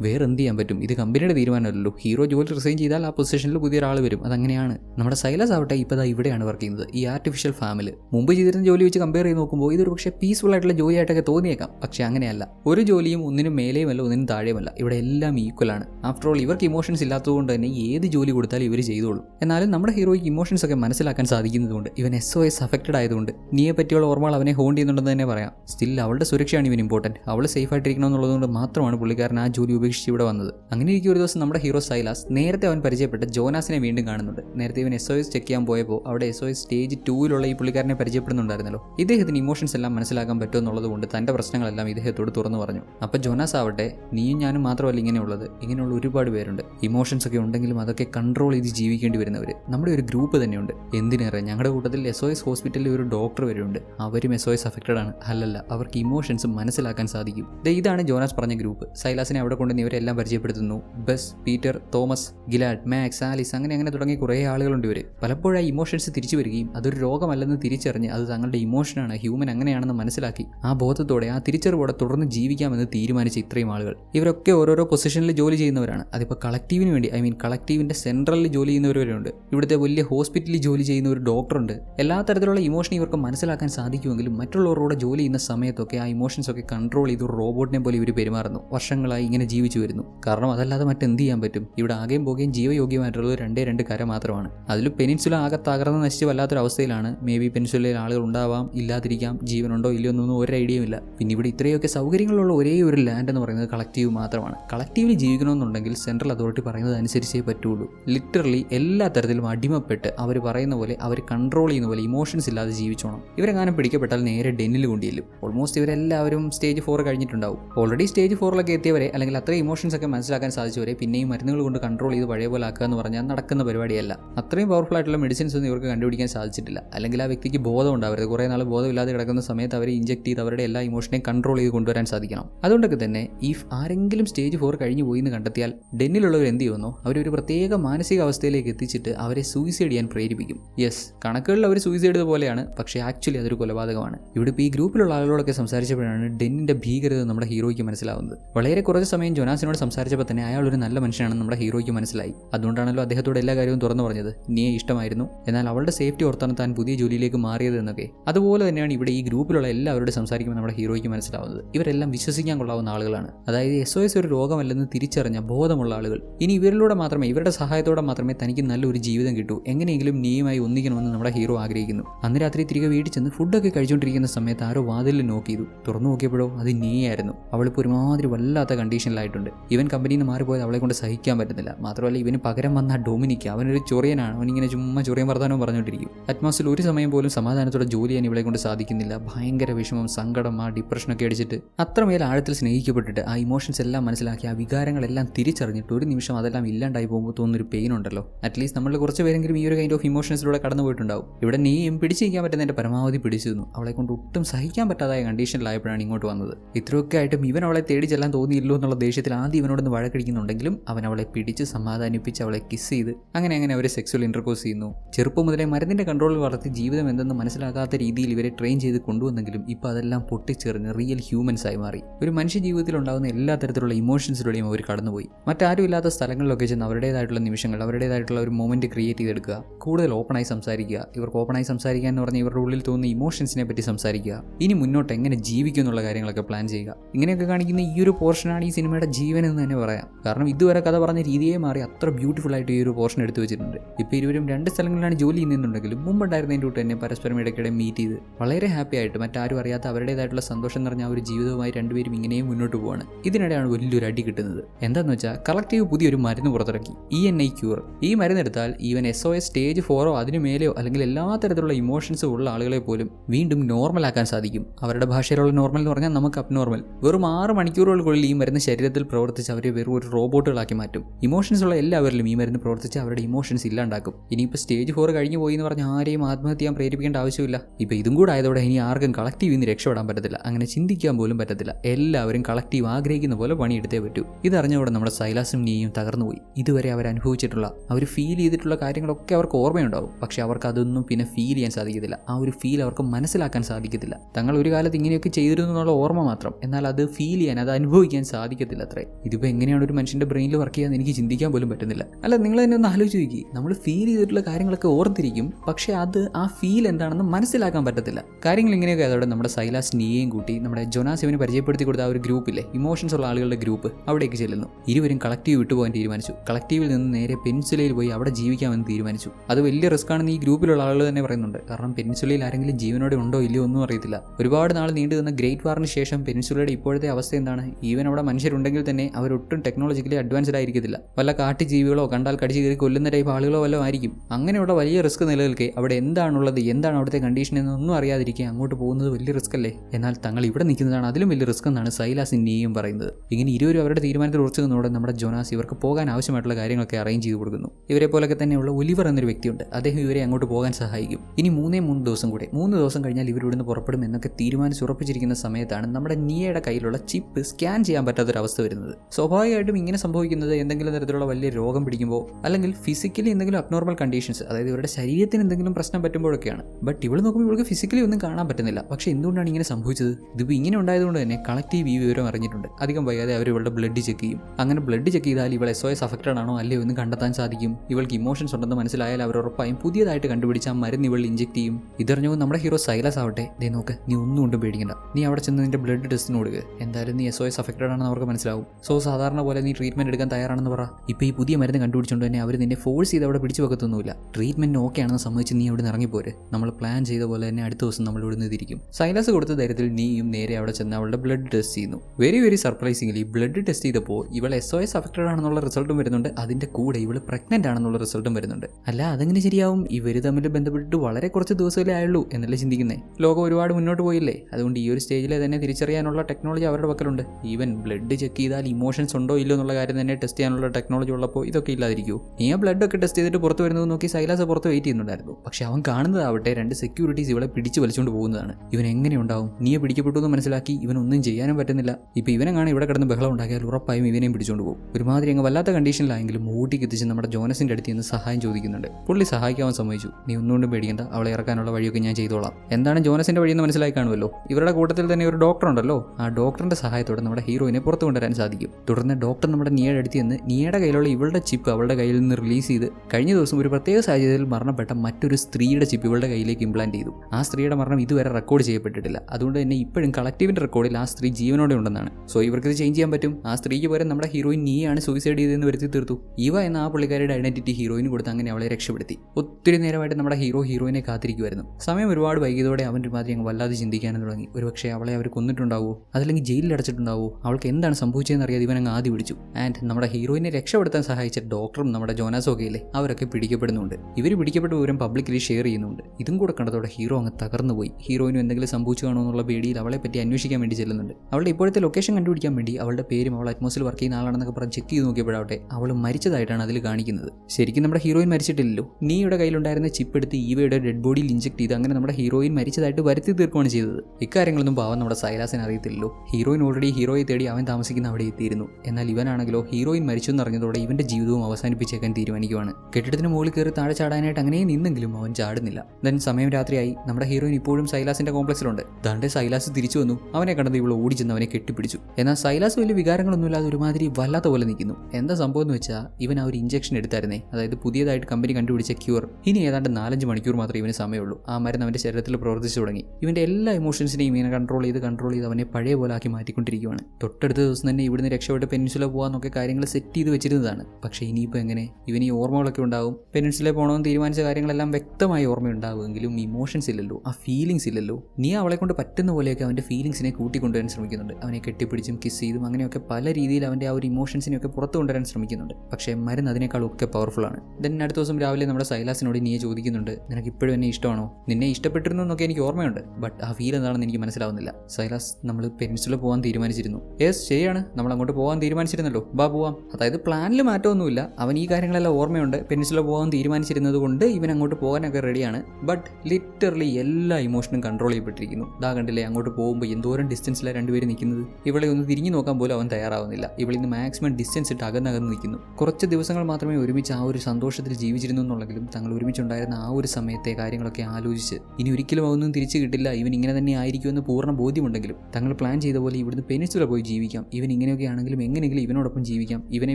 Speaker 1: വേറെ എന്ത് ചെയ്യാൻ പറ്റും? ഇത് കമ്പനിയുടെ തീരുമാനമല്ലല്ലോ. ഹീറോ ജോലി റിസൈൻ ചെയ്താൽ ആ പൊസിഷനിൽ പുതിയ ഒരാൾ വരും. അതങ്ങനെയാണ്. നമ്മുടെ സൈലസ് ആവട്ടെ ഇപ്പോൾ ഇവിടെയാണ് വർക്ക് ചെയ്യുന്നത്. ഈ ആർട്ടിഫിഷ്യൽ ഫാമിൽ മുമ്പ് ചെയ്തിരുന്ന ജോലി വെച്ച് കമ്പയർ ചെയ്ത് നോക്കുമ്പോൾ ഇതൊരു പക്ഷേ പീസ്ഫുൾ ആയിട്ടുള്ള ജോലിയായിട്ടൊക്കെ തോന്നിയേക്കാം. പക്ഷേ അങ്ങനെയല്ല. ഒരു ജോലിയും ഒന്നിനും മേലെയുമല്ല ഒന്നിനും താഴെയുമല്ല. ഇവിടെ എല്ലാം ഈക്വൽ ആണ്. ആഫ്റ്റർ ഓൾ ഇവർക്ക് ഇമോഷൻസ് ഇല്ലാത്തതുകൊണ്ട് തന്നെ ഏത് ജോലി കൊടുത്താലും ഇവർ ചെയ്തോളും. എന്നാലും നമ്മുടെ ഹീറോയ്ക്ക് ഇമോഷൻസ് ഒക്കെ മനസ്സിലാക്കാൻ സാധിക്കുന്നതുകൊണ്ട് ഇവൻ എസ് ഒ എസ് അഫക്റ്റഡ് ആയതുകൊണ്ട് നീയെ പറ്റിയുള്ള ഓർമ്മകൾ അവനെ ഹോൺ ചെയ്യുന്നുണ്ടെന്ന് തന്നെ പറയാം. സ്റ്റിൽ അവളുടെ സുരക്ഷയാണ് ഇവൻ ഇമ്പോർട്ടന്റ് അവൾ സേഫ് ആയിട്ടിരിക്കണം എന്നുള്ളതുകൊണ്ട് മാത്രമാണ് പുള്ളിക്കാരൻ ആ ജോലി ഉപേക്ഷിച്ച് ഇവിടെ വന്നത്. അങ്ങനെ ഇരിക്കും ഒരു ദിവസം നമ്മുടെ ഹീറോ സൈലാസ് നേരത്തെ അവൻ പരിചയപ്പെട്ട ജോനാസിനെ വീണ്ടും കാണുന്നുണ്ട്. നേരത്തെ ഇവൻ എസ് ഒ എസ് ചെക്ക് ചെയ്യാൻ പോയപ്പോൾ അവിടെ എസ് ഒ എസ് സ്റ്റേജ് ടൂവിലുള്ള ഈ പുള്ളിക്കാരനെ പരിചയപ്പെടുന്നുണ്ടായിരുന്നല്ലോ. ഇദ്ദേഹത്തിന് ഇമോഷൻസ് എല്ലാം മനസ്സിലാക്കാൻ പറ്റുമെന്നുള്ളത് എന്നുള്ളതുകൊണ്ട് തന്റെ പ്രശ്നങ്ങളെല്ലാം ഇദ്ദേഹത്തോട് തുറന്നു പറഞ്ഞു. അപ്പോൾ ജോനാസ് ആവട്ടെ നീയും ഞാനും മാത്രമല്ല ഇങ്ങനെയുള്ളത്. ഇങ്ങനെയുള്ള ഒരുപാട് പേരുണ്ട്. ഇമോഷൻസ് ഒക്കെ ഉണ്ടെങ്കിലും അതൊക്കെ കൺട്രോൾ ചെയ്ത് ജീവിക്കേണ്ടി വരുന്നവർ നമ്മുടെ ഒരു ഗ്രൂപ്പ് തന്നെയുണ്ട്. എന്തിനേറെ ഞങ്ങളുടെ കൂട്ടത്തിൽ എസ് ഒ എസ് ഹോസ്പിറ്റലിൽ ഒരു ഡോക്ടർ വരെയുണ്ട്. അവരും എസ് ഒ എസ് അഫക്റ്റഡ് ആണ്. അല്ലല്ല അവർക്ക് ഇമോഷൻസ് മനസ്സിലാക്കാൻ സാധിക്കും. ഇതാണ് ജോനാസ് പറഞ്ഞ ഗ്രൂപ്പ്. സൈലാസിനെ അവിടെ കൊണ്ടുവന്ന് ഇവരെല്ലാം പരിചയപ്പെടുത്തുന്നു. Bess Peter Thomas Gilad Max Alice അങ്ങനെ അങ്ങനെ തുടങ്ങിയ കുറേ ആളുകളുണ്ട് ഇവർ പലപ്പോഴായി ഇമോഷൻസ് തിരിച്ചു വരികയും അതൊരു രോഗമല്ലെന്ന് തിരിച്ചറിഞ്ഞ് അത് തങ്ങളുടെ ഇമോഷനാണ് ഹ്യൂമൻ അങ്ങനെയാണെന്ന് മനസ്സിലാക്കി ആ ബോധത്തോടെ ആ തിരിച്ചറിവോടെ തുടർന്ന് ജീവിക്കാമെന്ന് തീരുമാനിച്ച ഇത്രയും ആളുകൾ. ഇവരൊക്കെ ഓരോരോ പൊസിഷനിൽ ജോലി ചെയ്യുന്നവരാണ്. അതിപ്പോൾ കളക്റ്റീവിന് വേണ്ടി ഐ മീൻ കളക്റ്റീവിന്റെ സെൻട്രലിൽ ജോലി ചെയ്യുന്നവരുണ്ട് ഇവിടുത്തെ വലിയ ഹോസ്പിറ്റലിൽ ജോലി ചെയ്യുന്ന ഒരു ഡോക്ടറുണ്ട്. എല്ലാ തരത്തിലുള്ള ഇമോഷൻ ഇവർക്ക് മനസ്സിലാക്കാൻ സാധിക്കുമെങ്കിലും മറ്റുള്ളവരോട് ജോലി ചെയ്യുന്ന സമയത്തൊക്കെ ആ ഇമോഷൻസ് ഒക്കെ കൺട്രോൾ ചെയ്ത് റോബോട്ട് റോബോട്ടിനെ പോലെ ഇവർ പെരുമാറുന്നു. വർഷങ്ങളായി ഇങ്ങനെ ജീവിച്ചു വരുന്നു. കാരണം അതല്ലാതെ മറ്റെന്ത് ചെയ്യാൻ പറ്റും? ഇവിടെ ആകെയും പോകുകയും ജീവയോഗ്യമായിട്ടുള്ളത് രണ്ടേ രണ്ട് കര മാത്രമാണ്. അതിൽ പെനിൻസുല ആകെ തകർന്ന് നശിച്ച് വല്ലാത്തൊരു അവസ്ഥയിലാണ്. മേ ബി പെനിൻസുലയിൽ ആളുകൾ ഉണ്ടാവാം ഇല്ലാതിരിക്കാം ജീവനുണ്ടോ ഇല്ലയോ എന്നൊന്നും ഒരു ഐഡിയയും ഇല്ല. പിന്നെ ഇവിടെ ഇത്രയൊക്കെ സൗകര്യങ്ങളുള്ള ഒരേ ഒരു ലാൻഡ് എന്ന് പറയുന്നത് കളക്റ്റീവ് മാത്രമാണ്. കളക്റ്റീവിൽ ജീവിക്കണമെന്നുണ്ടെങ്കിൽ സെൻട്രൽ അതോറിറ്റി പറയുന്നത് അനുസരിച്ചേ പറ്റുള്ളൂ. ലിറ്ററലി എല്ലാ തരത്തിലും അടിമപ്പെട്ട് അവർ പറയുന്ന പോലെ അവർ കൺട്രോൾ ചെയ്യുന്ന പോലെ ഇമോഷൻസ് ഇല്ലാതെ ജീവിച്ചോണം. ഇവരെങ്ങാനും പിടിക്കപ്പെട്ടാൽ നേരെ ഡെന്നിൽ കൊണ്ടുചെല്ലും. ഓൾമോസ്റ്റ് ഇവരെല്ലാവരും സ്റ്റേജ് ഫോർ കഴിഞ്ഞിട്ടുണ്ടാവും. ഓൾറെഡി സ്റ്റേജ് ഫോറിലൊക്കെ എത്തിയവരെ അല്ലെങ്കിൽ അത്ര ഇമോഷൻസ് ഒക്കെ മനസ്സിലാക്കാൻ സാധിച്ചവരെ പിന്നെയും മരുന്നുകൾ കൊണ്ട് കൺട്രോൾ ചെയ്ത് പഴയ പോലെ ആക്കുക എന്ന് പറഞ്ഞാൽ നടക്കുന്ന പരിപാടിയല്ല. അത്രയും പവർഫുൾ ആയിട്ടുള്ള മെഡിസിൻസ് ഒന്നും ഇവർക്ക് കണ്ടുപിടിക്കാൻ സാധിച്ചിട്ടില്ല. അല്ലെങ്കിൽ ആ വ്യക്തിക്ക് ബോധം ഉണ്ടാവരുത്. കുറേ നാൾ ബോധമില്ലാതെ കിടക്കുന്ന സമയത്ത് അവരെ ഇഞ്ചക്ട് ചെയ്ത് അവരുടെ എല്ലാ ഇമോഷനെയും കൺട്രോൾ ചെയ്ത് കൊണ്ടുവരാൻ സാധിക്കണം. അതുകൊണ്ടൊക്കെ തന്നെ ഇഫ് ആരെങ്കിലും സ്റ്റേജ് ഫോർ കഴിഞ്ഞു പോയി എന്ന് കണ്ടെത്തിയാൽ ഡെന്നിലുള്ളവർ എന്ത് ചെയ്യുന്നു അവരൊരു പ്രത്യേക മാനസികാവസ്ഥയിലേക്ക് എത്തിച്ചിട്ട് അവരെ സൂയിസൈഡ് ചെയ്യാൻ പ്രേരിപ്പിക്കും. യെസ് കണക്കുകളിൽ അവർ സൂയിസൈഡ് പോലെയാണ് പക്ഷേ ആക്ച്വലി അതൊരു കൊലപാതകമാണ്. ഇവിടെ ഈ ഗ്രൂപ്പിലുള്ള ആളുകളോടൊക്കെ സംസാരിച്ചപ്പോഴാണ് ഡെന്നിന്റെ ഭീകരത നമ്മുടെ ഹീറോയ്ക്ക് മനസ്സിലാവുന്നത്. വളരെ കുറച്ച് സമയം ജോനാസിനോട് സംസാരിച്ചപ്പോൾ തന്നെ അയാൾ ഒരു നല്ല മനുഷ്യനാണെന്ന് നമ്മുടെ ഹീറോയ്ക്ക് മനസ്സിലായി. അതുകൊണ്ടാണല്ലോ അദ്ദേഹത്തോട് എല്ലാ കാര്യവും തുറന്നു പറഞ്ഞത്. നീയെ ഇഷ്ടമായിരുന്നു. എന്നാൽ അവളുടെ സേഫ്റ്റി ഓർത്താണ് താൻ പുതിയ ജോലിയിലേക്ക് മാറിയത് എന്നൊക്കെ. അതുപോലെ തന്നെയാണ് ഇവിടെ ഈ ഗ്രൂപ്പിലുള്ള എല്ലാവരോടും സംസാരിക്കുമ്പോൾ നമ്മുടെ ഹീറോയ്ക്ക് മനസ്സിലാവുന്നത്. ഇവരെല്ലാം വിശ്വസിക്കാൻ കൊള്ളാവുന്ന ആളുകളാണ്. അതായത് എസ് ഒ എസ് ഒരു രോഗമല്ലെന്ന് തിരിച്ചറിഞ്ഞ ബോധമുള്ള ആളുകൾ. ഇനി ഇവരിലൂടെ മാത്രമേ ഇവരുടെ സഹായത്തോടെ മാത്രമേ തനിക്ക് നല്ലൊരു ജീവിതം കിട്ടൂ. എങ്ങനെയെങ്കിലും നീയുമായി ഒന്നിക്കണമെന്ന് നമ്മുടെ ഹീറോ ആഗ്രഹിക്കുന്നു. അന്ന് രാത്രി തിരികെ വീട്ടിൽ ചെന്ന് ഫുഡൊക്കെ കഴിച്ചുകൊണ്ടിരിക്കുന്ന സമയത്ത് ആരോ വാതിലിൽ നോക്കിയതു തുറന്നു നോക്കിയപ്പോഴോ അത് നീയായിരുന്നു. അവളിപ്പോൾ ഒരുമാതിരി വല്ലാത്ത കണ്ടീഷനിലായിട്ടുണ്ട്. ഇവൻ കമ്പനിയിൽ നിന്ന് മാറിപ്പോയത് അവളെ കൊണ്ട് സഹിക്കാൻ പറ്റുന്നില്ല. മാത്രമല്ല ഇവന് പകരം വന്ന ഡൊമിനിക്ക് അവനൊരു ചൊറിയനാണ്. അവനിങ്ങനെ ചുമ്മാ ചൊറിയൻ വർത്താനവും പറഞ്ഞുകൊണ്ടിരിക്കും. അറ്റ്മോസ്ഫിയർ ഒരു സമയം പോലും സമാധാനത്തോടെ ജോലി ചെയ്യാൻ ഇവളെ കൊണ്ട് സാധിക്കുന്നില്ല. ഭയങ്കര വിഷമം സങ്കടം ആ ഡിപ്രഷനൊക്കെ അടിച്ചിട്ട് അത്രമേൽ ആഴത്തിൽ സ്നേഹിക്കപ്പെട്ടിട്ട് ആ ഇമോഷൻസ് എല്ലാം മനസ്സിലാക്കി ആ വികാരങ്ങളെല്ലാം തിരിച്ചറിഞ്ഞിട്ട് ഒരു നിമിഷം അതെല്ലാം ഇല്ലാണ്ടായി പോകുമ്പോൾ തോന്നുന്നൊരു പെയിൻ ഉണ്ടല്ലോ. അറ്റ്ലീസ്റ്റ് നമ്മൾ കുറച്ച് പേരെങ്കിലും ഈ ഒരു കൈൻഡ് ഓഫ് ഇമോഷൻസിലൂടെ കടന്നു പോയിട്ടുണ്ടാവും. ഇവിടെ നീയും പിടിച്ചിരിക്കാൻ പറ്റുന്നതിന്റെ പരമാവധി പിടിച്ചിരുന്നു. അവളെ കൊണ്ട് ഒട്ടും സഹിക്കാൻ പറ്റാതായ കണ്ടീഷനിലായപ്പോഴാണ് ഇങ്ങോട്ട് വന്നത്. ഇത്രയൊക്കെ ആയിട്ടും ഇവൻ അവളെ തേടി ചെല്ലാൻ തോന്നിയില്ലോ എന്നുള്ള ദേഷ്യത്തിൽ ആദ്യം ഇവനോടൊന്ന് വഴക്കടിക്കുന്നുണ്ടെങ്കിലും അവൻ അവളെ പിടിച്ച് സമാധാനിപ്പിച്ച് അവളെ കിസ് ചെയ്ത് അങ്ങനെ അങ്ങനെ അവർ സെക്സ്വൽ ഇന്റർകോസ് ചെയ്യുന്നു. ചെറുപ്പം മുതലേ മരത്തിന്റെ കൺട്രോളിൽ വളർത്തി ജീവിതം എന്തെന്ന് മനസ്സിലാകാത്ത രീതിയിൽ ഇവരെ ട്രെയിൻ ചെയ്ത് കൊണ്ടുവന്നെങ്കിലും ഇപ്പോൾ അതെല്ലാം പൊട്ടിച്ചെറിഞ്ഞ് റിയൽ ഹ്യൂമൻസ് ആയി മാറി. ഒരു മനുഷ്യ ജീവിതത്തിൽ ഉണ്ടാകുന്ന എല്ലാ തരത്തിലുള്ള ഇമോഷൻസിലൂടെയും അവർ കടന്നുപോയി. മറ്റാരും ഇല്ലാത്ത സ്ഥലങ്ങളിലൊക്കെ ചെന്ന് അവരുടേതായിട്ടുള്ള നിമിഷങ്ങൾ അവരുടേതായിട്ടുള്ള ഒരു മൊമെന്റ് ക്രിയേറ്റ് ചെയ്തെടുക്കുക. കൂടുതൽ ഓപ്പണായി സംസാരിക്കുക. ഇവർക്ക് ഓപ്പണായി സംസാരിക്കുക എന്ന് പറഞ്ഞാൽ ഇവരുടെ ഉള്ളിൽ തോന്നുന്ന ഇമോഷൻസിനെ പറ്റി സംസാരിക്കുക. ഇനി മുന്നോട്ട് എങ്ങനെ ജീവിക്കും എന്നുള്ള കാര്യങ്ങളൊക്കെ പ്ലാൻ ചെയ്യുക. ഇങ്ങനെയൊക്കെ കാണിക്കുന്ന ഈ ഒരു പോർഷനാണ് ഈ സിനിമയുടെ ജീവൻ എന്ന് തന്നെ പറയാം. കാരണം ഇതുവരെ കഥ പറഞ്ഞ രീതിയെ മാറി അത്ര ബ്യൂട്ടിഫുൾ ആയിട്ട് ഈ ഒരു പോർഷൻ എടുത്തു വെച്ചിട്ടുണ്ട്. ഇപ്പോൾ ഇരുവരും രണ്ട് സ്ഥലങ്ങളിലാണ് ജോലി ചെയ്യുന്നുണ്ടെങ്കിലും മുമ്പുണ്ടായിരുന്നതിന്റെ കൂട്ട് തന്നെ പരസ്പരം ഇടയ്ക്കിടെ മീറ്റ് ചെയ്ത് വളരെ ഹാപ്പി ആയിട്ട് മറ്റാരും അറിയാത്ത അവരുടേതായിട്ടുള്ള സന്തോഷം നിറഞ്ഞ ഒരു ജീവിതവുമായി രണ്ടുപേരും ഇങ്ങനെയും മുന്നോട്ട് പോവാണ്. ഇതിനിടെയാണ് വലിയൊരു അടി കിട്ടുന്നത്. എന്താണെന്ന് വെച്ചാൽ കളക്റ്റീവ് പുതിയൊരു മരുന്ന് പുറത്തിറക്കി. ഇ എൻ ഐ ക്യൂർ ഈ മരുന്നെടുത്താൽ even S O S stage ഫോറോ അതിനു മേലെയോ അല്ലെങ്കിൽ എല്ലാ തരത്തിലുള്ള ഇമോഷൻസും ഉള്ള ആളുകളെ പോലും വീണ്ടും നോർമൽ ആക്കാൻ സാധിക്കും. അവരുടെ ഭാഷയിലുള്ള നോർമൽ എന്ന് പറഞ്ഞാൽ നമുക്ക് അബ്നോർമൽ വെറും ആറ് മണിക്കൂറുകൾക്കുള്ളിൽ ഈ മരുന്ന് ശരീരത്തിൽ പ്രവർത്തിച്ച് അവരെ വെറും ഒരു റോബോട്ടുകളാക്കി മാറ്റും. ഇമോഷൻസ് ഉള്ള എല്ലാവരിലും ഈ മരുന്ന് പ്രവർത്തിച്ച് അവരുടെ ഇമോഷൻസ് ഇല്ലാണ്ടാക്കും. ഇനിയിപ്പോൾ സ്റ്റേജ് ഫോർ കഴിഞ്ഞു പോയി എന്ന് പറഞ്ഞാൽ ആരെയും ആത്മഹത്യ ചെയ്യാൻ പ്രേരിപ്പിക്കേണ്ട ആവശ്യമില്ല. ഇപ്പോൾ ഇതും കൂടെ ആയതോടെ ഇനി ആർക്കും കളക്റ്റീവ് നിന്ന് രക്ഷപ്പെടാൻ പറ്റത്തില്ല. അങ്ങനെ ചിന്തിക്കാൻ പോലും പറ്റത്തില്ല. എല്ലാവരും കളക്റ്റീവ് ആഗ്രഹിക്കുന്ന പോലെ പണിയെടുത്തേ പറ്റൂ. ഇതറിഞ്ഞവിടെ നമ്മുടെ സൈലാസും നീയും തകർന്നുപോയി ഇതുവരെ അവർ അനുഭവിച്ചിട്ടുള്ള അവർ ഫീൽ ചെയ്തിട്ടുള്ള കാര്യങ്ങളൊക്കെ അവർക്ക് ഓർമ്മയുണ്ടാവും. പക്ഷേ അവർക്ക് അതൊന്നും പിന്നെ ഫീൽ ചെയ്യാൻ സാധിക്കത്തില്ല. ആ ഒരു ഫീൽ അവർക്ക് മനസ്സിലാക്കാൻ സാധിക്കത്തില്ല. തങ്ങൾ ഒരു കാലത്ത് ഇങ്ങനെയൊക്കെ ചെയ്തിരുന്നു എന്നുള്ള ഓർമ്മ മാത്രം. എന്നാൽ അത് ഫീൽ ചെയ്യാൻ അത് അനുഭവിക്കാൻ സാധിക്കത്തില്ല അത്രേ. ഇതിപ്പോൾ എങ്ങനെയാണ് ഒരു മനുഷ്യന്റെ ബ്രെയിനിൽ വർക്ക് ചെയ്യാൻ എനിക്ക് ചിന്തിക്കാൻ പോലും പറ്റുന്നില്ല. അല്ല നിങ്ങൾ തന്നെ ഒന്ന് ആലോചിച്ച് നോക്കി. നമ്മൾ ഫീൽ ചെയ്തിട്ടുള്ള കാര്യങ്ങളൊക്കെ ഓർത്തിരിക്കും. പക്ഷേ അത് ആ ഫീൽ എന്താണെന്ന് മനസ്സിലാക്കാൻ പറ്റത്തില്ല. കാര്യങ്ങൾ ഇങ്ങനെയൊക്കെ അതോടെ നമ്മുടെ സൈലാസ് നീയേയും കൂട്ടി നമ്മുടെ ജൊനാസിവിനെ പരിചയപ്പെടുത്തി കൊടുത്ത ആ ഒരു ഗ്രൂപ്പില്ലേ ഇമോഷൻസ് ഉള്ള ആളുകളുടെ ഗ്രൂപ്പ് അവിടേക്ക് ചെല്ലുന്നു. ഇരുവരും കളക്റ്റീവ് വിട്ടുപോകാൻ തീരുമാനിച്ചു. കളക്റ്റീവിൽ നിന്ന് നേരെ പെൻസുലയിൽ പോയി അവിടെ ജീവിക്കാമെന്ന് തീരുമാനിച്ചു. അത് വലിയ റിസ്ക് ആണെന്ന് ഈ ഗ്രൂപ്പിലുള്ള ആളുകൾ തന്നെ പറയുന്നുണ്ട്. കാരണം പെൻസുലയിൽ ആരെങ്കിലും ജീവനോടെ ഉണ്ടോ ഇല്ലയോ ഒന്നും അറിയത്തില്ല. ഒരുപാട് നാൾ നീണ്ടു നിന്ന ഗ്രേറ്റ് വാറിന് ശേഷം പെൻസുലയുടെ ഇപ്പോഴത്തെ അവസ്ഥ എന്താണ്? ഈവൻ അവിടെ മനുഷ്യരുണ്ടെങ്കിൽ തന്നെ അവരൊട്ടും ടെക്നോളജിക്കലി അഡ്വാൻസ്ഡ് ആയിരിക്കത്തില്ല. വല്ല കാട്ടി ജീവികളോ കണ്ടാൽ കടിച്ചു കയറി കൊല്ലുന്ന ടൈപ്പ് ആളുകളോ വല്ലതും ആയിരിക്കും. അങ്ങനെയുള്ള വലിയ റിസ്ക് നിലനിൽക്കെ അവിടെ എന്താണുള്ളത് എന്താണ് അവിടുത്തെ കണ്ടീഷൻ എന്നൊന്നും അറിയാതിരിക്കുക അങ്ങോട്ട് പോകുന്നത് വലിയ റിസ്ക് അല്ലേ? എന്നാൽ തങ്ങൾ ഇവിടെ നിൽക്കുന്നതാണ് അതിലും വലിയ റിസ്ക് എന്നാണ് സൈലാസ് നീയും പറയുന്നത്. ഇങ്ങനെ ഇരുവരും അവരുടെ തീരുമാനത്തിൽ ഉറച്ചു നിന്നോടെ നമ്മുടെ ജോനാസ് ഇവർക്ക് പോകാൻ ആവശ്യമായിട്ടുള്ള കാര്യങ്ങളൊക്കെ അറേഞ്ച് ചെയ്ത് കൊടുക്കുന്നു. ഇവരെ പോലൊക്കെ തന്നെയുള്ള ഒലിവർ എന്നൊരു വ്യക്തിയുണ്ട്. അദ്ദേഹം ഇവരെ അങ്ങോട്ട് പോകാൻ സഹായിക്കും. ഇനി മൂന്നേ മൂന്ന് ദിവസം കൂടെ. മൂന്ന് ദിവസം കഴിഞ്ഞാൽ ഇവർ ഇവിടുന്ന് പുറപ്പെടും എന്നൊക്കെ തീരുമാനിച്ചുറപ്പിച്ചിരിക്കുന്ന സമയത്താണ് നമ്മുടെ നിയയുടെ കയ്യിലുള്ള ചിപ്പ് സ്കാൻ ചെയ്യാൻ പറ്റാത്തൊരവസ്ഥ വരുന്നത്. സ്വാഭാവികമായിട്ടും ഇങ്ങനെ സംഭവിക്കുന്നത് എന്തെങ്കിലും തരത്തിലുള്ള വലിയ രോഗം പിടിക്കുമ്പോൾ അല്ലെങ്കിൽ ഫിസിക്കലി എന്തെങ്കിലും അബ്നോർമൽ കണ്ടീഷൻസ് അതായത് ഇവരുടെ ശരീരത്തിന് എന്തെങ്കിലും പ്രശ്നം പറ്റുമ്പോഴൊക്കെയാണ്. ബട്ട് ഇവിടെ നോക്കുമ്പോൾ ഇവൾക്ക് ഫിസിക്കലി ഒന്നും കാണാൻ പറ്റുന്നില്ല. പക്ഷേ എന്തുകൊണ്ടാണ് ഇങ്ങനെ സംഭവിച്ചത്? ഇതിപ്പോൾ ഇങ്ങനെ ഉണ്ടായതുകൊണ്ട് തന്നെ കളക്റ്റീവ് ഈ വിവരം അറിഞ്ഞിട്ടുണ്ട്. അധികം വൈകാതെ അവർ ഇവളുടെ ബ്ലഡ് ചെക്ക് ചെയ്യും. അങ്ങനെ ബ്ലഡ് ചെക്ക് ചെയ്താൽ ഇവൾ എസ് ഒ എസ് അഫക്റ്റഡ് ആണോ അല്ലയോ എന്ന് കണ്ടെത്താൻ സാധിക്കും. ഇവൾക്ക് ഇമോഷൻസ് ഉണ്ടെന്ന് മനസ്സിലായാൽ അവർ ഉറപ്പായും പുതിയതായിട്ട് കണ്ടുപിടിച്ച മരുന്ന് ഇവൾ ഇഞ്ചെക്ട് ചെയ്യും. ഇതറിഞ്ഞു നമ്മുടെ ഹീറോ സൈലസ് ആവട്ടെ. ദേ നോക്ക് നീ ഒന്നും കൊണ്ടും പേടിക്കണ്ട. നീ അവിടെ ചെന്ന് നിന്റെ ബ്ലഡ് ടെസ്റ്റിനോട് കൊടുക്കുക എന്തായാലും നീ എസ് ഒ എസ് അഫക്റ്റഡ് ആണെന്ന് അവർക്ക് മനസ്സിലാവും. സോ സാധാരണ പോലെ നീ ട്രീറ്റ്മെന്റ് എടുക്കാൻ തയ്യാറാണെന്ന് പറ. ഇപ്പോൾ ഈ പുതിയ മരുന്ന് കണ്ടുപിടിച്ചുകൊണ്ട് തന്നെ അവർ നിന്നെ ഫോഴ്സ് ചെയ്ത് അവിടെ പിടിച്ചു വെക്കത്തൊന്നുമില്ല. ട്രീറ്റ്മെന്റ് ഓക്കെ ആണെന്ന് സമ്മതിച്ച് നീ അവിടെ നിന്ന് ഇറങ്ങിപ്പോര് നമ്മൾ പ്ലാൻ ചെയ്ത പോലെ തന്നെ അടുത്ത ദിവസം നമ്മൾ ഇവിടെ നിന്ന് തിരിക്കും. സൈലസ് കൊടുത്ത ധൈര്യത്തിൽ നീയും നേരെ അവിടെ ചെന്ന് അവളുടെ ബ്ലഡ് ടെസ്റ്റ് ചെയ്യുന്നു. Very very surprisingly blood test ചെയ്തപ്പോൾ ഇവൾ എസ് ഒ എസ് അഫക്റ്റഡ് ആണെന്നുള്ള റിസൾട്ടും വരുന്നുണ്ട്. അതിന്റെ കൂടെ ഇവൾ പ്രഗ്നന്റ് ആണെന്നുള്ള റിസൾട്ടും വരുന്നുണ്ട്. അല്ല അതെങ്ങനെ ശരിയാവും? ഇവർ തമ്മിൽ ബന്ധപ്പെട്ടിട്ട് വളരെ കുറച്ച് ദിവസമല്ലേ ആയുള്ളൂ എന്നല്ലേ ചിന്തിക്കുന്നത് ലോകം ഒരുപാട് മുന്നോട്ട് പോയില്ലേ? അതുകൊണ്ട് ഈ ഒരു സ്റ്റേജിലെ തന്നെ തിരിച്ചറിയാനുള്ള ടെക്നോളജി അവരുടെ പക്കലുണ്ട്. ഈവൻ ബ്ലഡ് ചെക്ക് ചെയ്താൽ ഇമോഷൻസ് ഉണ്ടോ ഇല്ലോ എന്നുള്ള കാര്യം തന്നെ ടെസ്റ്റ് ചെയ്യാനുള്ള ടെക്നോളജി ഉള്ളപ്പോൾ ഇതൊക്കെ ഇല്ലാതിരിക്കൂ. നീ ആ ബ്ലഡ് ഒക്കെ ടെസ്റ്റ് ചെയ്തിട്ട് പുറത്ത് വരുന്നത് നോക്കി സൈലാസ് പുറത്ത് വെയിറ്റ് ചെയ്യുന്നുണ്ടായിരുന്നു. പക്ഷെ അവൻ കാണുന്നതാവട്ടെ രണ്ട് സെക്യൂരിറ്റീസ് ഇവളെ പിടിച്ച് വലിച്ചുകൊണ്ട് പോകുന്നതാണ്. ഇവൻ എങ്ങനെ ഉണ്ടാവും? നീയെ പിടിക്കപ്പെട്ടു എന്ന് മനസ്സിലാക്കി ഇവൻ ഒന്നും ചെയ്യാനും പറ്റുന്നില്ല. ഇപ്പോൾ ഇവനെ കാണാൻ ഇവിടെ കിടന്ന് ബഹളം ഉണ്ടാക്കിയാൽ ഉറപ്പായും ഇവനെയും പിടിച്ചുകൊണ്ട് പോകും. ഒരുമാതിരി അങ്ങ് വല്ലാത്ത കണ്ടീഷനിലായെങ്കിലും ഊട്ടിക്ക് എത്തിച്ച് നമ്മുടെ ജോനസിന്റെ അടുത്ത് നിന്ന് സഹായം ചോദിക്കുന്നുണ്ട്. പുള്ളി സഹായിക്കാൻ സമ്മതിച്ചു. നീ ഒന്നുകൊണ്ടും പേടിക്കണ്ട. അവളെ ഇറക്കാനുള്ള വഴിയൊക്കെ ഞാൻ ചെയ്തോളാം. എന്താണ് ജോനസിന്റെ വഴിയെന്ന് മനസ്സിലായി കാണുമല്ലോ? ഇവരുടെ കൂട്ടത്തിൽ തന്നെ ഒരു ഡോക്ടർ ഉണ്ടല്ലോ. ആ ഡോക്ടറിന്റെ സഹായത്തോടെ നമ്മുടെ ഹീറോയിനെ പുറത്തു കൊണ്ടുവരാൻ സാധിക്കും. തുടർന്ന് ഡോക്ടർ നമ്മുടെ നിയയുടെ അടുത്ത് നിന്ന് നിയയുടെ കയ്യിലുള്ള ഇവളുടെ ചിപ്പ് അവളുടെ കയ്യിൽ നിന്ന് റിലീസ് ചെയ്ത് കഴിഞ്ഞ ദിവസം ഒരു പ്രത്യേക സാഹചര്യത്തിൽ മരണപ്പെട്ട മറ്റൊരു സ്ത്രീയുടെ ചിപ്പ് ഇവളുടെ കയ്യിലേക്ക് ഇംപ്ലാന്റ് ചെയ്തു. ആ സ്ത്രീയുടെ മരണം ഇതുവരെ റെക്കോർഡ് ചെയ്യപ്പെട്ടിട്ടില്ല. അതുകൊണ്ട് തന്നെ ഇപ്പോഴും കളക്റ്റീവിന്റെ റെക്കോർഡിൽ ആ സ്ത്രീ ജീവനോടെ ഉണ്ടെന്നാണ്. സോ ഇവർക്ക് ഇത് ചേഞ്ച് ചെയ്യാൻ പറ്റും. ആ സ്ത്രീക്ക് പകരം നമ്മുടെ ഹീറോയിൻ നീയാണ് സൂയിസൈഡ് ചെയ്തതെന്ന് വരുത്തി തീർത്തു. ഇവ എന്ന ആ പുള്ളിക്കാരുടെ ഐഡന്റിറ്റി ഹീറോയിന് കൊടുത്ത് അങ്ങനെ അവളെ രക്ഷപ്പെടുത്തി. ഒത്തിരി നേരമായിട്ട് നമ്മുടെ ഹീറോ ഹീറോയിനെ കാത്തിരിക്കുമായിരുന്നു സമയം ഒരുപാട് വൈകിയതോടെ അവൻ ഒരുമാതിരി അങ്ങ് വല്ലാതെ ചിന്തിക്കാനും തുടങ്ങി. ഒരുപക്ഷെ അവളെ അവർ കൊന്നിട്ടുണ്ടാവോ അതല്ലെങ്കിൽ ജയിലിൽ അടച്ചിട്ടുണ്ടാവോ? അവൾക്ക് എന്താണ് സംഭവിച്ചതെന്ന് അറിയാതെ ഇവൻ അങ്ങ് ആദ്യം പിടിച്ചു ആൻഡ് നമ്മുടെ ഹീറോയിനെ രക്ഷപ്പെടുത്താൻ സഹായിച്ച ഡോക്ടറും നമ്മുടെ ജോനാസോകയിലെ അവരൊക്കെ പിടിക്കപ്പെടുന്നുണ്ട്. ഇവർ പിടിക്കപ്പെട്ട വിവരം പബ്ലിക്കലി ഷെയർ ചെയ്യുന്നുണ്ട്. ഇതും കൂടെ കണ്ടതോടെ ഹീറോ അങ്ങ് തകർന്നു പോയി. ഹീറോയിനും എന്തെങ്കിലും സംഭവിച്ചു കാണോ എന്നുള്ള പേടിയിൽ അവളെ പറ്റി അന്വേഷിക്കാൻ വേണ്ടി ചെല്ലുന്നുണ്ട്. അവളുടെ ഇപ്പോഴത്തെ ലൊക്കേഷൻ കണ്ടുപിടിക്കാൻ വേണ്ടി അവളുടെ പേരും അവൾ അറ്റ്മോസ്ഫിയർ വർക്ക് ചെയ്യുന്ന ആളാണെന്നൊക്കെ പറഞ്ഞ് ചെക്ക് ചെയ്ത് നോക്കിയപ്പോഴാവട്ടെ അവൾ മരിച്ചതായിട്ടാണ് അതിൽ കാണിക്കുന്നത്. ശരിക്കും നമ്മുടെ ഹീറോയിൻ മരിച്ചിട്ടില്ലല്ലോ? നീയുടെ കയ്യിലുണ്ടായിരുന്ന ചിപ്പ് എടുത്ത് ഈവയുടെ ഡെഡ് ബോഡിയിൽ ഇഞ്ചെക്ട് ചെയ്ത് അങ്ങനെ നമ്മുടെ ഹീറോയിൻ മരിച്ചതായിട്ട് വരുത്തി തീർക്കുകയാണ് ചെയ്തത്. ഇക്കാര്യങ്ങളൊന്നും പാവം നമ്മുടെ സൈലാസിന് അറിയത്തില്ലല്ലോ ഹീറോയിൻ ഓൾറെഡി ഹീറോയെ തേടി അവൻ താമസിക്കുന്ന അവിടെ എത്തിയിരുന്നു. എന്നാൽ ഇവനാണെങ്കിലോ ഹീറോയിൻ മരിച്ചു എന്നറിഞ്ഞതോടെ ഇവന്റെ ജീവിതവും അവസാനിപ്പിച്ചേക്കാൻ തീരുമാനിക്കുവാണ്. കെട്ടിടത്തിന് മുകളിൽ കയറി താഴെ ചാടാനായിട്ട് അങ്ങനെ നിന്നെങ്കിലും അവൻ ചാടുന്നില്ല. ദൻ സമയം രാത്രിയായി. നമ്മുടെ ഹീറോയിൻ ഇപ്പോഴും സൈലാസിന്റെ കോംപ്ലക്സിലുണ്ട്. ദാണ്ടെ സൈലാസ് തിരിച്ചു വന്നു. അവനെ കണ്ടത് ഇവൾ ഓടിച്ചെന്ന് അവനെ കെട്ടിപ്പിടിച്ചു. എന്നാൽ സൈലാസ് വലിയ വികാരങ്ങളൊന്നുമില്ലാതെ ഒരുമാതിരി വല്ലാത്ത പോലെ നിൽക്കുന്നു. എന്താ സംഭവം എന്ന് വെച്ചാൽ ഇവൻ ആ ഒരു ഇഞ്ചക്ഷൻ എടുത്തായിരുന്നേ. അതായത് പുതിയതായിട്ട് കമ്പനി കണ്ടുപിടിച്ച ക്യൂർ ഇനി ഏതാണ്ട് നാലഞ്ച് മണിക്കൂർ മാത്രമേ ഇവന് സമയമുള്ളൂ. ആ മരുന്ന് അവന്റെ ശരീരത്തിൽ പ്രവർത്തിച്ചു തുടങ്ങി. ഇവന്റെ എല്ലാ ഇമോഷൻസിനെയും ഇങ്ങനെ കൺട്രോൾ ചെയ്ത് കൺട്രോൾ ചെയ്ത് അവനെ പഴയ പോലെ ആക്കി മാറ്റിക്കൊണ്ടിരിക്കുകയാണ് തൊട്ടടുത്ത ദിവസം തന്നെ ഇവിടുന്ന് രക്ഷപ്പെട്ട് പെൻസില പോകാമെന്നൊക്കെ കാര്യങ്ങൾ സെറ്റ് ചെയ്ത് വെച്ചിരുന്നതാണ്. പക്ഷേ ഇനിയിപ്പോൾ എങ്ങനെ? ഇവന് ഓർമ്മകളൊക്കെ ഉണ്ടാവും. പെൻസിലെ പോകണമെന്ന് തീരുമാനിച്ച കാര്യങ്ങളെല്ലാം വ്യക്തമായി ഓർമ്മയുണ്ടാവുമെങ്കിലും ഇമോഷൻസ് ഇല്ലല്ലോ ആ ഫീലിങ്സ് ഇല്ലല്ലോ. നീ അവളെ കൊണ്ട് പറ്റുന്ന പോലെയൊക്കെ അവന്റെ ഫീലിങ്സിനെ കൂട്ടിക്കൊണ്ടുവരാൻ ശ്രമിക്കുന്നുണ്ട്. അവനെ കെട്ടിപ്പിടിച്ചും കിസ് ചെയ്തും അങ്ങനെയൊക്കെ പല രീതിയിൽ അവന്റെ ആ ഒരു ഇമോഷൻസിനെയൊക്കെ പുറത്തു കൊണ്ടുവരാൻ ശ്രമിക്കുന്നുണ്ട്. പക്ഷേ മരുന്ന് അതിനേക്കാൾ ഒക്കെ പവർഫുൾ ആണ്. ദെൻ അടുത്ത ദിവസം രാവിലെ നമ്മുടെ സൈലാസിനോട് നീയെ ചോദിക്കുന്നുണ്ട് നിനക്ക് ഇപ്പോഴും എന്നെ ഇഷ്ടമാണോ? നിന്നെ ഇഷ്ടപ്പെട്ടിരുന്നു എന്നൊക്കെ എനിക്ക് ഓർമ്മയുണ്ട്. ബട്ട് ആ ഫീൽ എന്താണെന്ന് എനിക്ക് മനസ്സിലാവുന്നില്ല. സൈലാസ് നമ്മൾ പെൻസിൽ പോകാൻ തീരുമാനിച്ചിരുന്നു. യെസ് ശരിയാണ്. നമ്മൾ അങ്ങോട്ട് പോകാൻ തീരുമാനിച്ചിരുന്നല്ലോ. ബാ പോവാം. അതായത് പ്ലാനിൽ മാറ്റമൊന്നുമില്ല. അവൻ ഈ കാര്യങ്ങളെല്ലാം ഓർമ്മയുണ്ട്. പെൻസിൽ പോകാൻ തീരുമാനിച്ചിരുന്നത് കൊണ്ട് ഇവൻ അങ്ങോട്ട് പോകാനൊക്കെ റെഡിയാണ്. ബട്ട് ലിറ്ററലി എല്ലാ ഇമോഷനും കൺട്രോൾ ചെയ്യപ്പെട്ടിരിക്കുന്നു. ഇതാ കണ്ടില്ലേ അങ്ങോട്ട് പോകുമ്പോൾ എന്തോരം ഡിസ്റ്റൻസിലാണ് രണ്ടുപേരും നിൽക്കുന്നത്. ഇവളെ ഒന്ന് തിരിഞ്ഞു നോക്കാൻ പോലും അവൻ തയ്യാറാവുന്നില്ല. ഇവളിൽ നിന്ന് മാക്സിമം ഡിസ്റ്റൻസ് ഇട്ട് അകന്നകന്ന് നിൽക്കുന്നു. കുറച്ച് ദിവസങ്ങൾ മാത്രമേ ഒരുമിച്ച് ആ ഒരു സന്തോഷത്തിൽ ജീവിച്ചിരുന്നു എന്നുള്ളെങ്കിലും തങ്ങൾ ഒരുമിച്ചുണ്ടായിരുന്ന ആ ഒരു സമയത്തെ കാര്യങ്ങളൊക്കെ ആലോചിച്ച് ഇനി ഒരിക്കലും അതൊന്നും തിരിച്ചു കിട്ടില്ല. ഇവൻ ഇങ്ങനെ തന്നെ ആയിരിക്കുമെന്ന് പൂർണ ബോധ്യമുണ്ടെങ്കിലും തങ്ങൾ പ്ലാൻ ചെയ്ത പോലെ ഇവിടുന്ന് പെനിസുല പോയി ജീവിക്കാം. ഇവൻ ഇങ്ങനെയൊക്കെ ആണെങ്കിലും എങ്ങനെയെങ്കിലും ഇവനോടൊപ്പം ജീവിക്കാം. ഇവനെ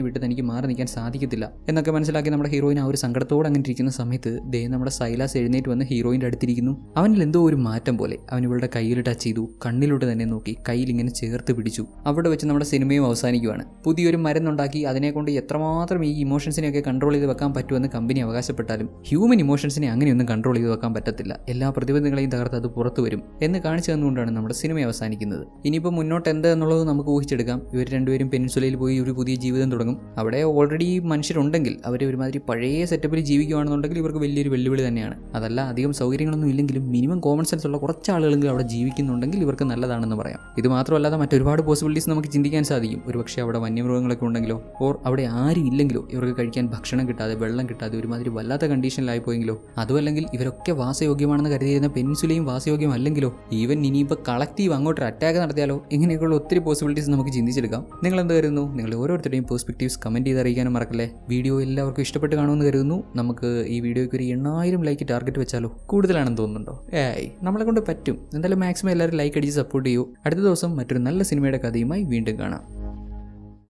Speaker 1: വിട്ട് തനിക്ക് മാറി നിൽക്കാൻ സാധിക്കത്തില്ല. എന്നൊക്കെ മനസ്സിലാക്കി നമ്മുടെ ഹീറോയിൻ ആ ഒരു സങ്കടത്തോടെ അങ്ങനെ ഇരിക്കുന്ന സമയത്ത് ദേ നമ്മുടെ സൈലാസ് എഴുന്നേറ്റ് വന്ന് ഹീറോയിന്റെ അടുത്തിരിക്കുന്നു. അവനിൽ എന്തോ ഒരു മാറ്റം പോലെ അവൻ ഇവളുടെ കയ്യിൽ ടച്ച് ചെയ്തു. കണ്ണിലോട്ട് തന്നെ നോക്കി കയ്യിൽ ഇങ്ങനെ ചേർത്ത് പിടിച്ചു. അവിടെ വെച്ച് നമ്മുടെ സിനിമയും അവസാനിക്കുകയാണ് പുതിയൊരു മരുന്നുണ്ടാക്കി അതിനെ കൊണ്ട് എത്രമാത്രം ഈ ഇമോഷൻസിനെയൊക്കെ കൺട്രോൾ ചെയ്ത് വെക്കാൻ പറ്റുമെന്ന് കമ്പനി അവകാശപ്പെട്ടാലും ഹ്യൂമൻ ഇമോഷൻസിനെ അങ്ങനെയൊന്നും കൺട്രോൾ ചെയ്ത് വെക്കാൻ പറ്റത്തില്ല. എല്ലാ പ്രതിബന്ധങ്ങളെയും തകർത്ത് അത് പുറത്തു വരും എന്ന് കാണിച്ചു തന്നുകൊണ്ടാണ് നമ്മുടെ സിനിമ അവസാനിക്കുന്നത്. ഇനിയിപ്പോൾ മുന്നോട്ട് എന്ത് എന്നുള്ളത് നമുക്ക് ഊഹിച്ചെടുക്കാം. ഇവർ രണ്ടുപേരും പെനിൻസുലയിൽ പോയി ഒരു പുതിയ ജീവിതം തുടങ്ങും. അവിടെ ഓൾറെഡി മനുഷ്യരുണ്ടെങ്കിൽ അവർ ഒരുമാതിരി പഴയ സെറ്റപ്പിൽ ജീവിക്കുകയാണെന്നുണ്ടെങ്കിൽ ഇവർക്ക് വലിയൊരു വെല്ലുവിളി തന്നെയാണ്. അതല്ല അധികം സൗകര്യങ്ങളൊന്നും ഇല്ലെങ്കിലും മിനിമം കോമൺ സെൻസ് ഉള്ള കുറച്ച് ആളുകളെങ്കിലും അവിടെ ജീവിക്കുന്നുണ്ടെങ്കിൽ ഇവർക്ക് നല്ലതാണെന്ന് പറയാം. ഇത് മാത്രമല്ലാതെ മറ്റൊരുപാട് പോസിബിലിറ്റീസ് നമുക്ക് ചിന്തിക്കാൻ സാധിക്കും. ഒരുപക്ഷെ അവിടെ വന്യമൃഗങ്ങളൊക്കെ ഉണ്ടെങ്കിലോ ഓർ അവിടെ ആരും ഇല്ലെങ്കിലോ ഇവർക്ക് കഴിക്കാൻ ഭക്ഷണം കിട്ടാതെ വെള്ളം കിട്ടാതെ ഒരുമാതിരി വല്ലാത്ത കണ്ടീഷനിലായി പോയെങ്കിലോ അതുമല്ലെങ്കിൽ ഇവരൊക്കെ വാസയോഗ്യമാണെന്ന് കരുതിയിരുന്ന പെൻസുലയും വാസയോഗ്യമല്ലെങ്കിലോ ഈവൻ ഇനിയിപ്പോൾ കളക്റ്റീവ് അങ്ങോട്ട് അറ്റാക്ക് നടത്തിയാലോ ഇങ്ങനെയൊക്കെയുള്ള ഒത്തിരി പോസിബിലിറ്റീസ് നമുക്ക് ചിന്തിച്ചെടുക്കാം. നിങ്ങൾ എന്ത് കരുതുന്നു? നിങ്ങൾ ഓരോരുത്തരുടെയും പെർസ്പെക്റ്റീവ്സ് കമന്റ് ചെയ്ത് അറിയിക്കാനും മറക്കല്ലേ? വീഡിയോ എല്ലാവർക്കും ഇഷ്ടപ്പെട്ട് കാണുമെന്ന് കരുതുന്നു. നമുക്ക് ഈ വീഡിയോയ്ക്ക് ഒരു എണ്ണായിരം ലൈക്ക് ടാർഗറ്റ് വെച്ചാലോ? കൂടുതലാണെന്ന് തോന്നുന്നുണ്ടോ? ഏയ് നമ്മളെ കൊണ്ട് പറ്റും. എന്തായാലും മാക്സിമം എല്ലാവരും ലൈക്ക് അടിച്ച് സപ്പോർട്ട് ചെയ്യൂ. അടുത്ത ദിവസം മറ്റൊരു നല്ല സിനിമയുടെ കഥയുമായി വീണ്ടും കാണാം.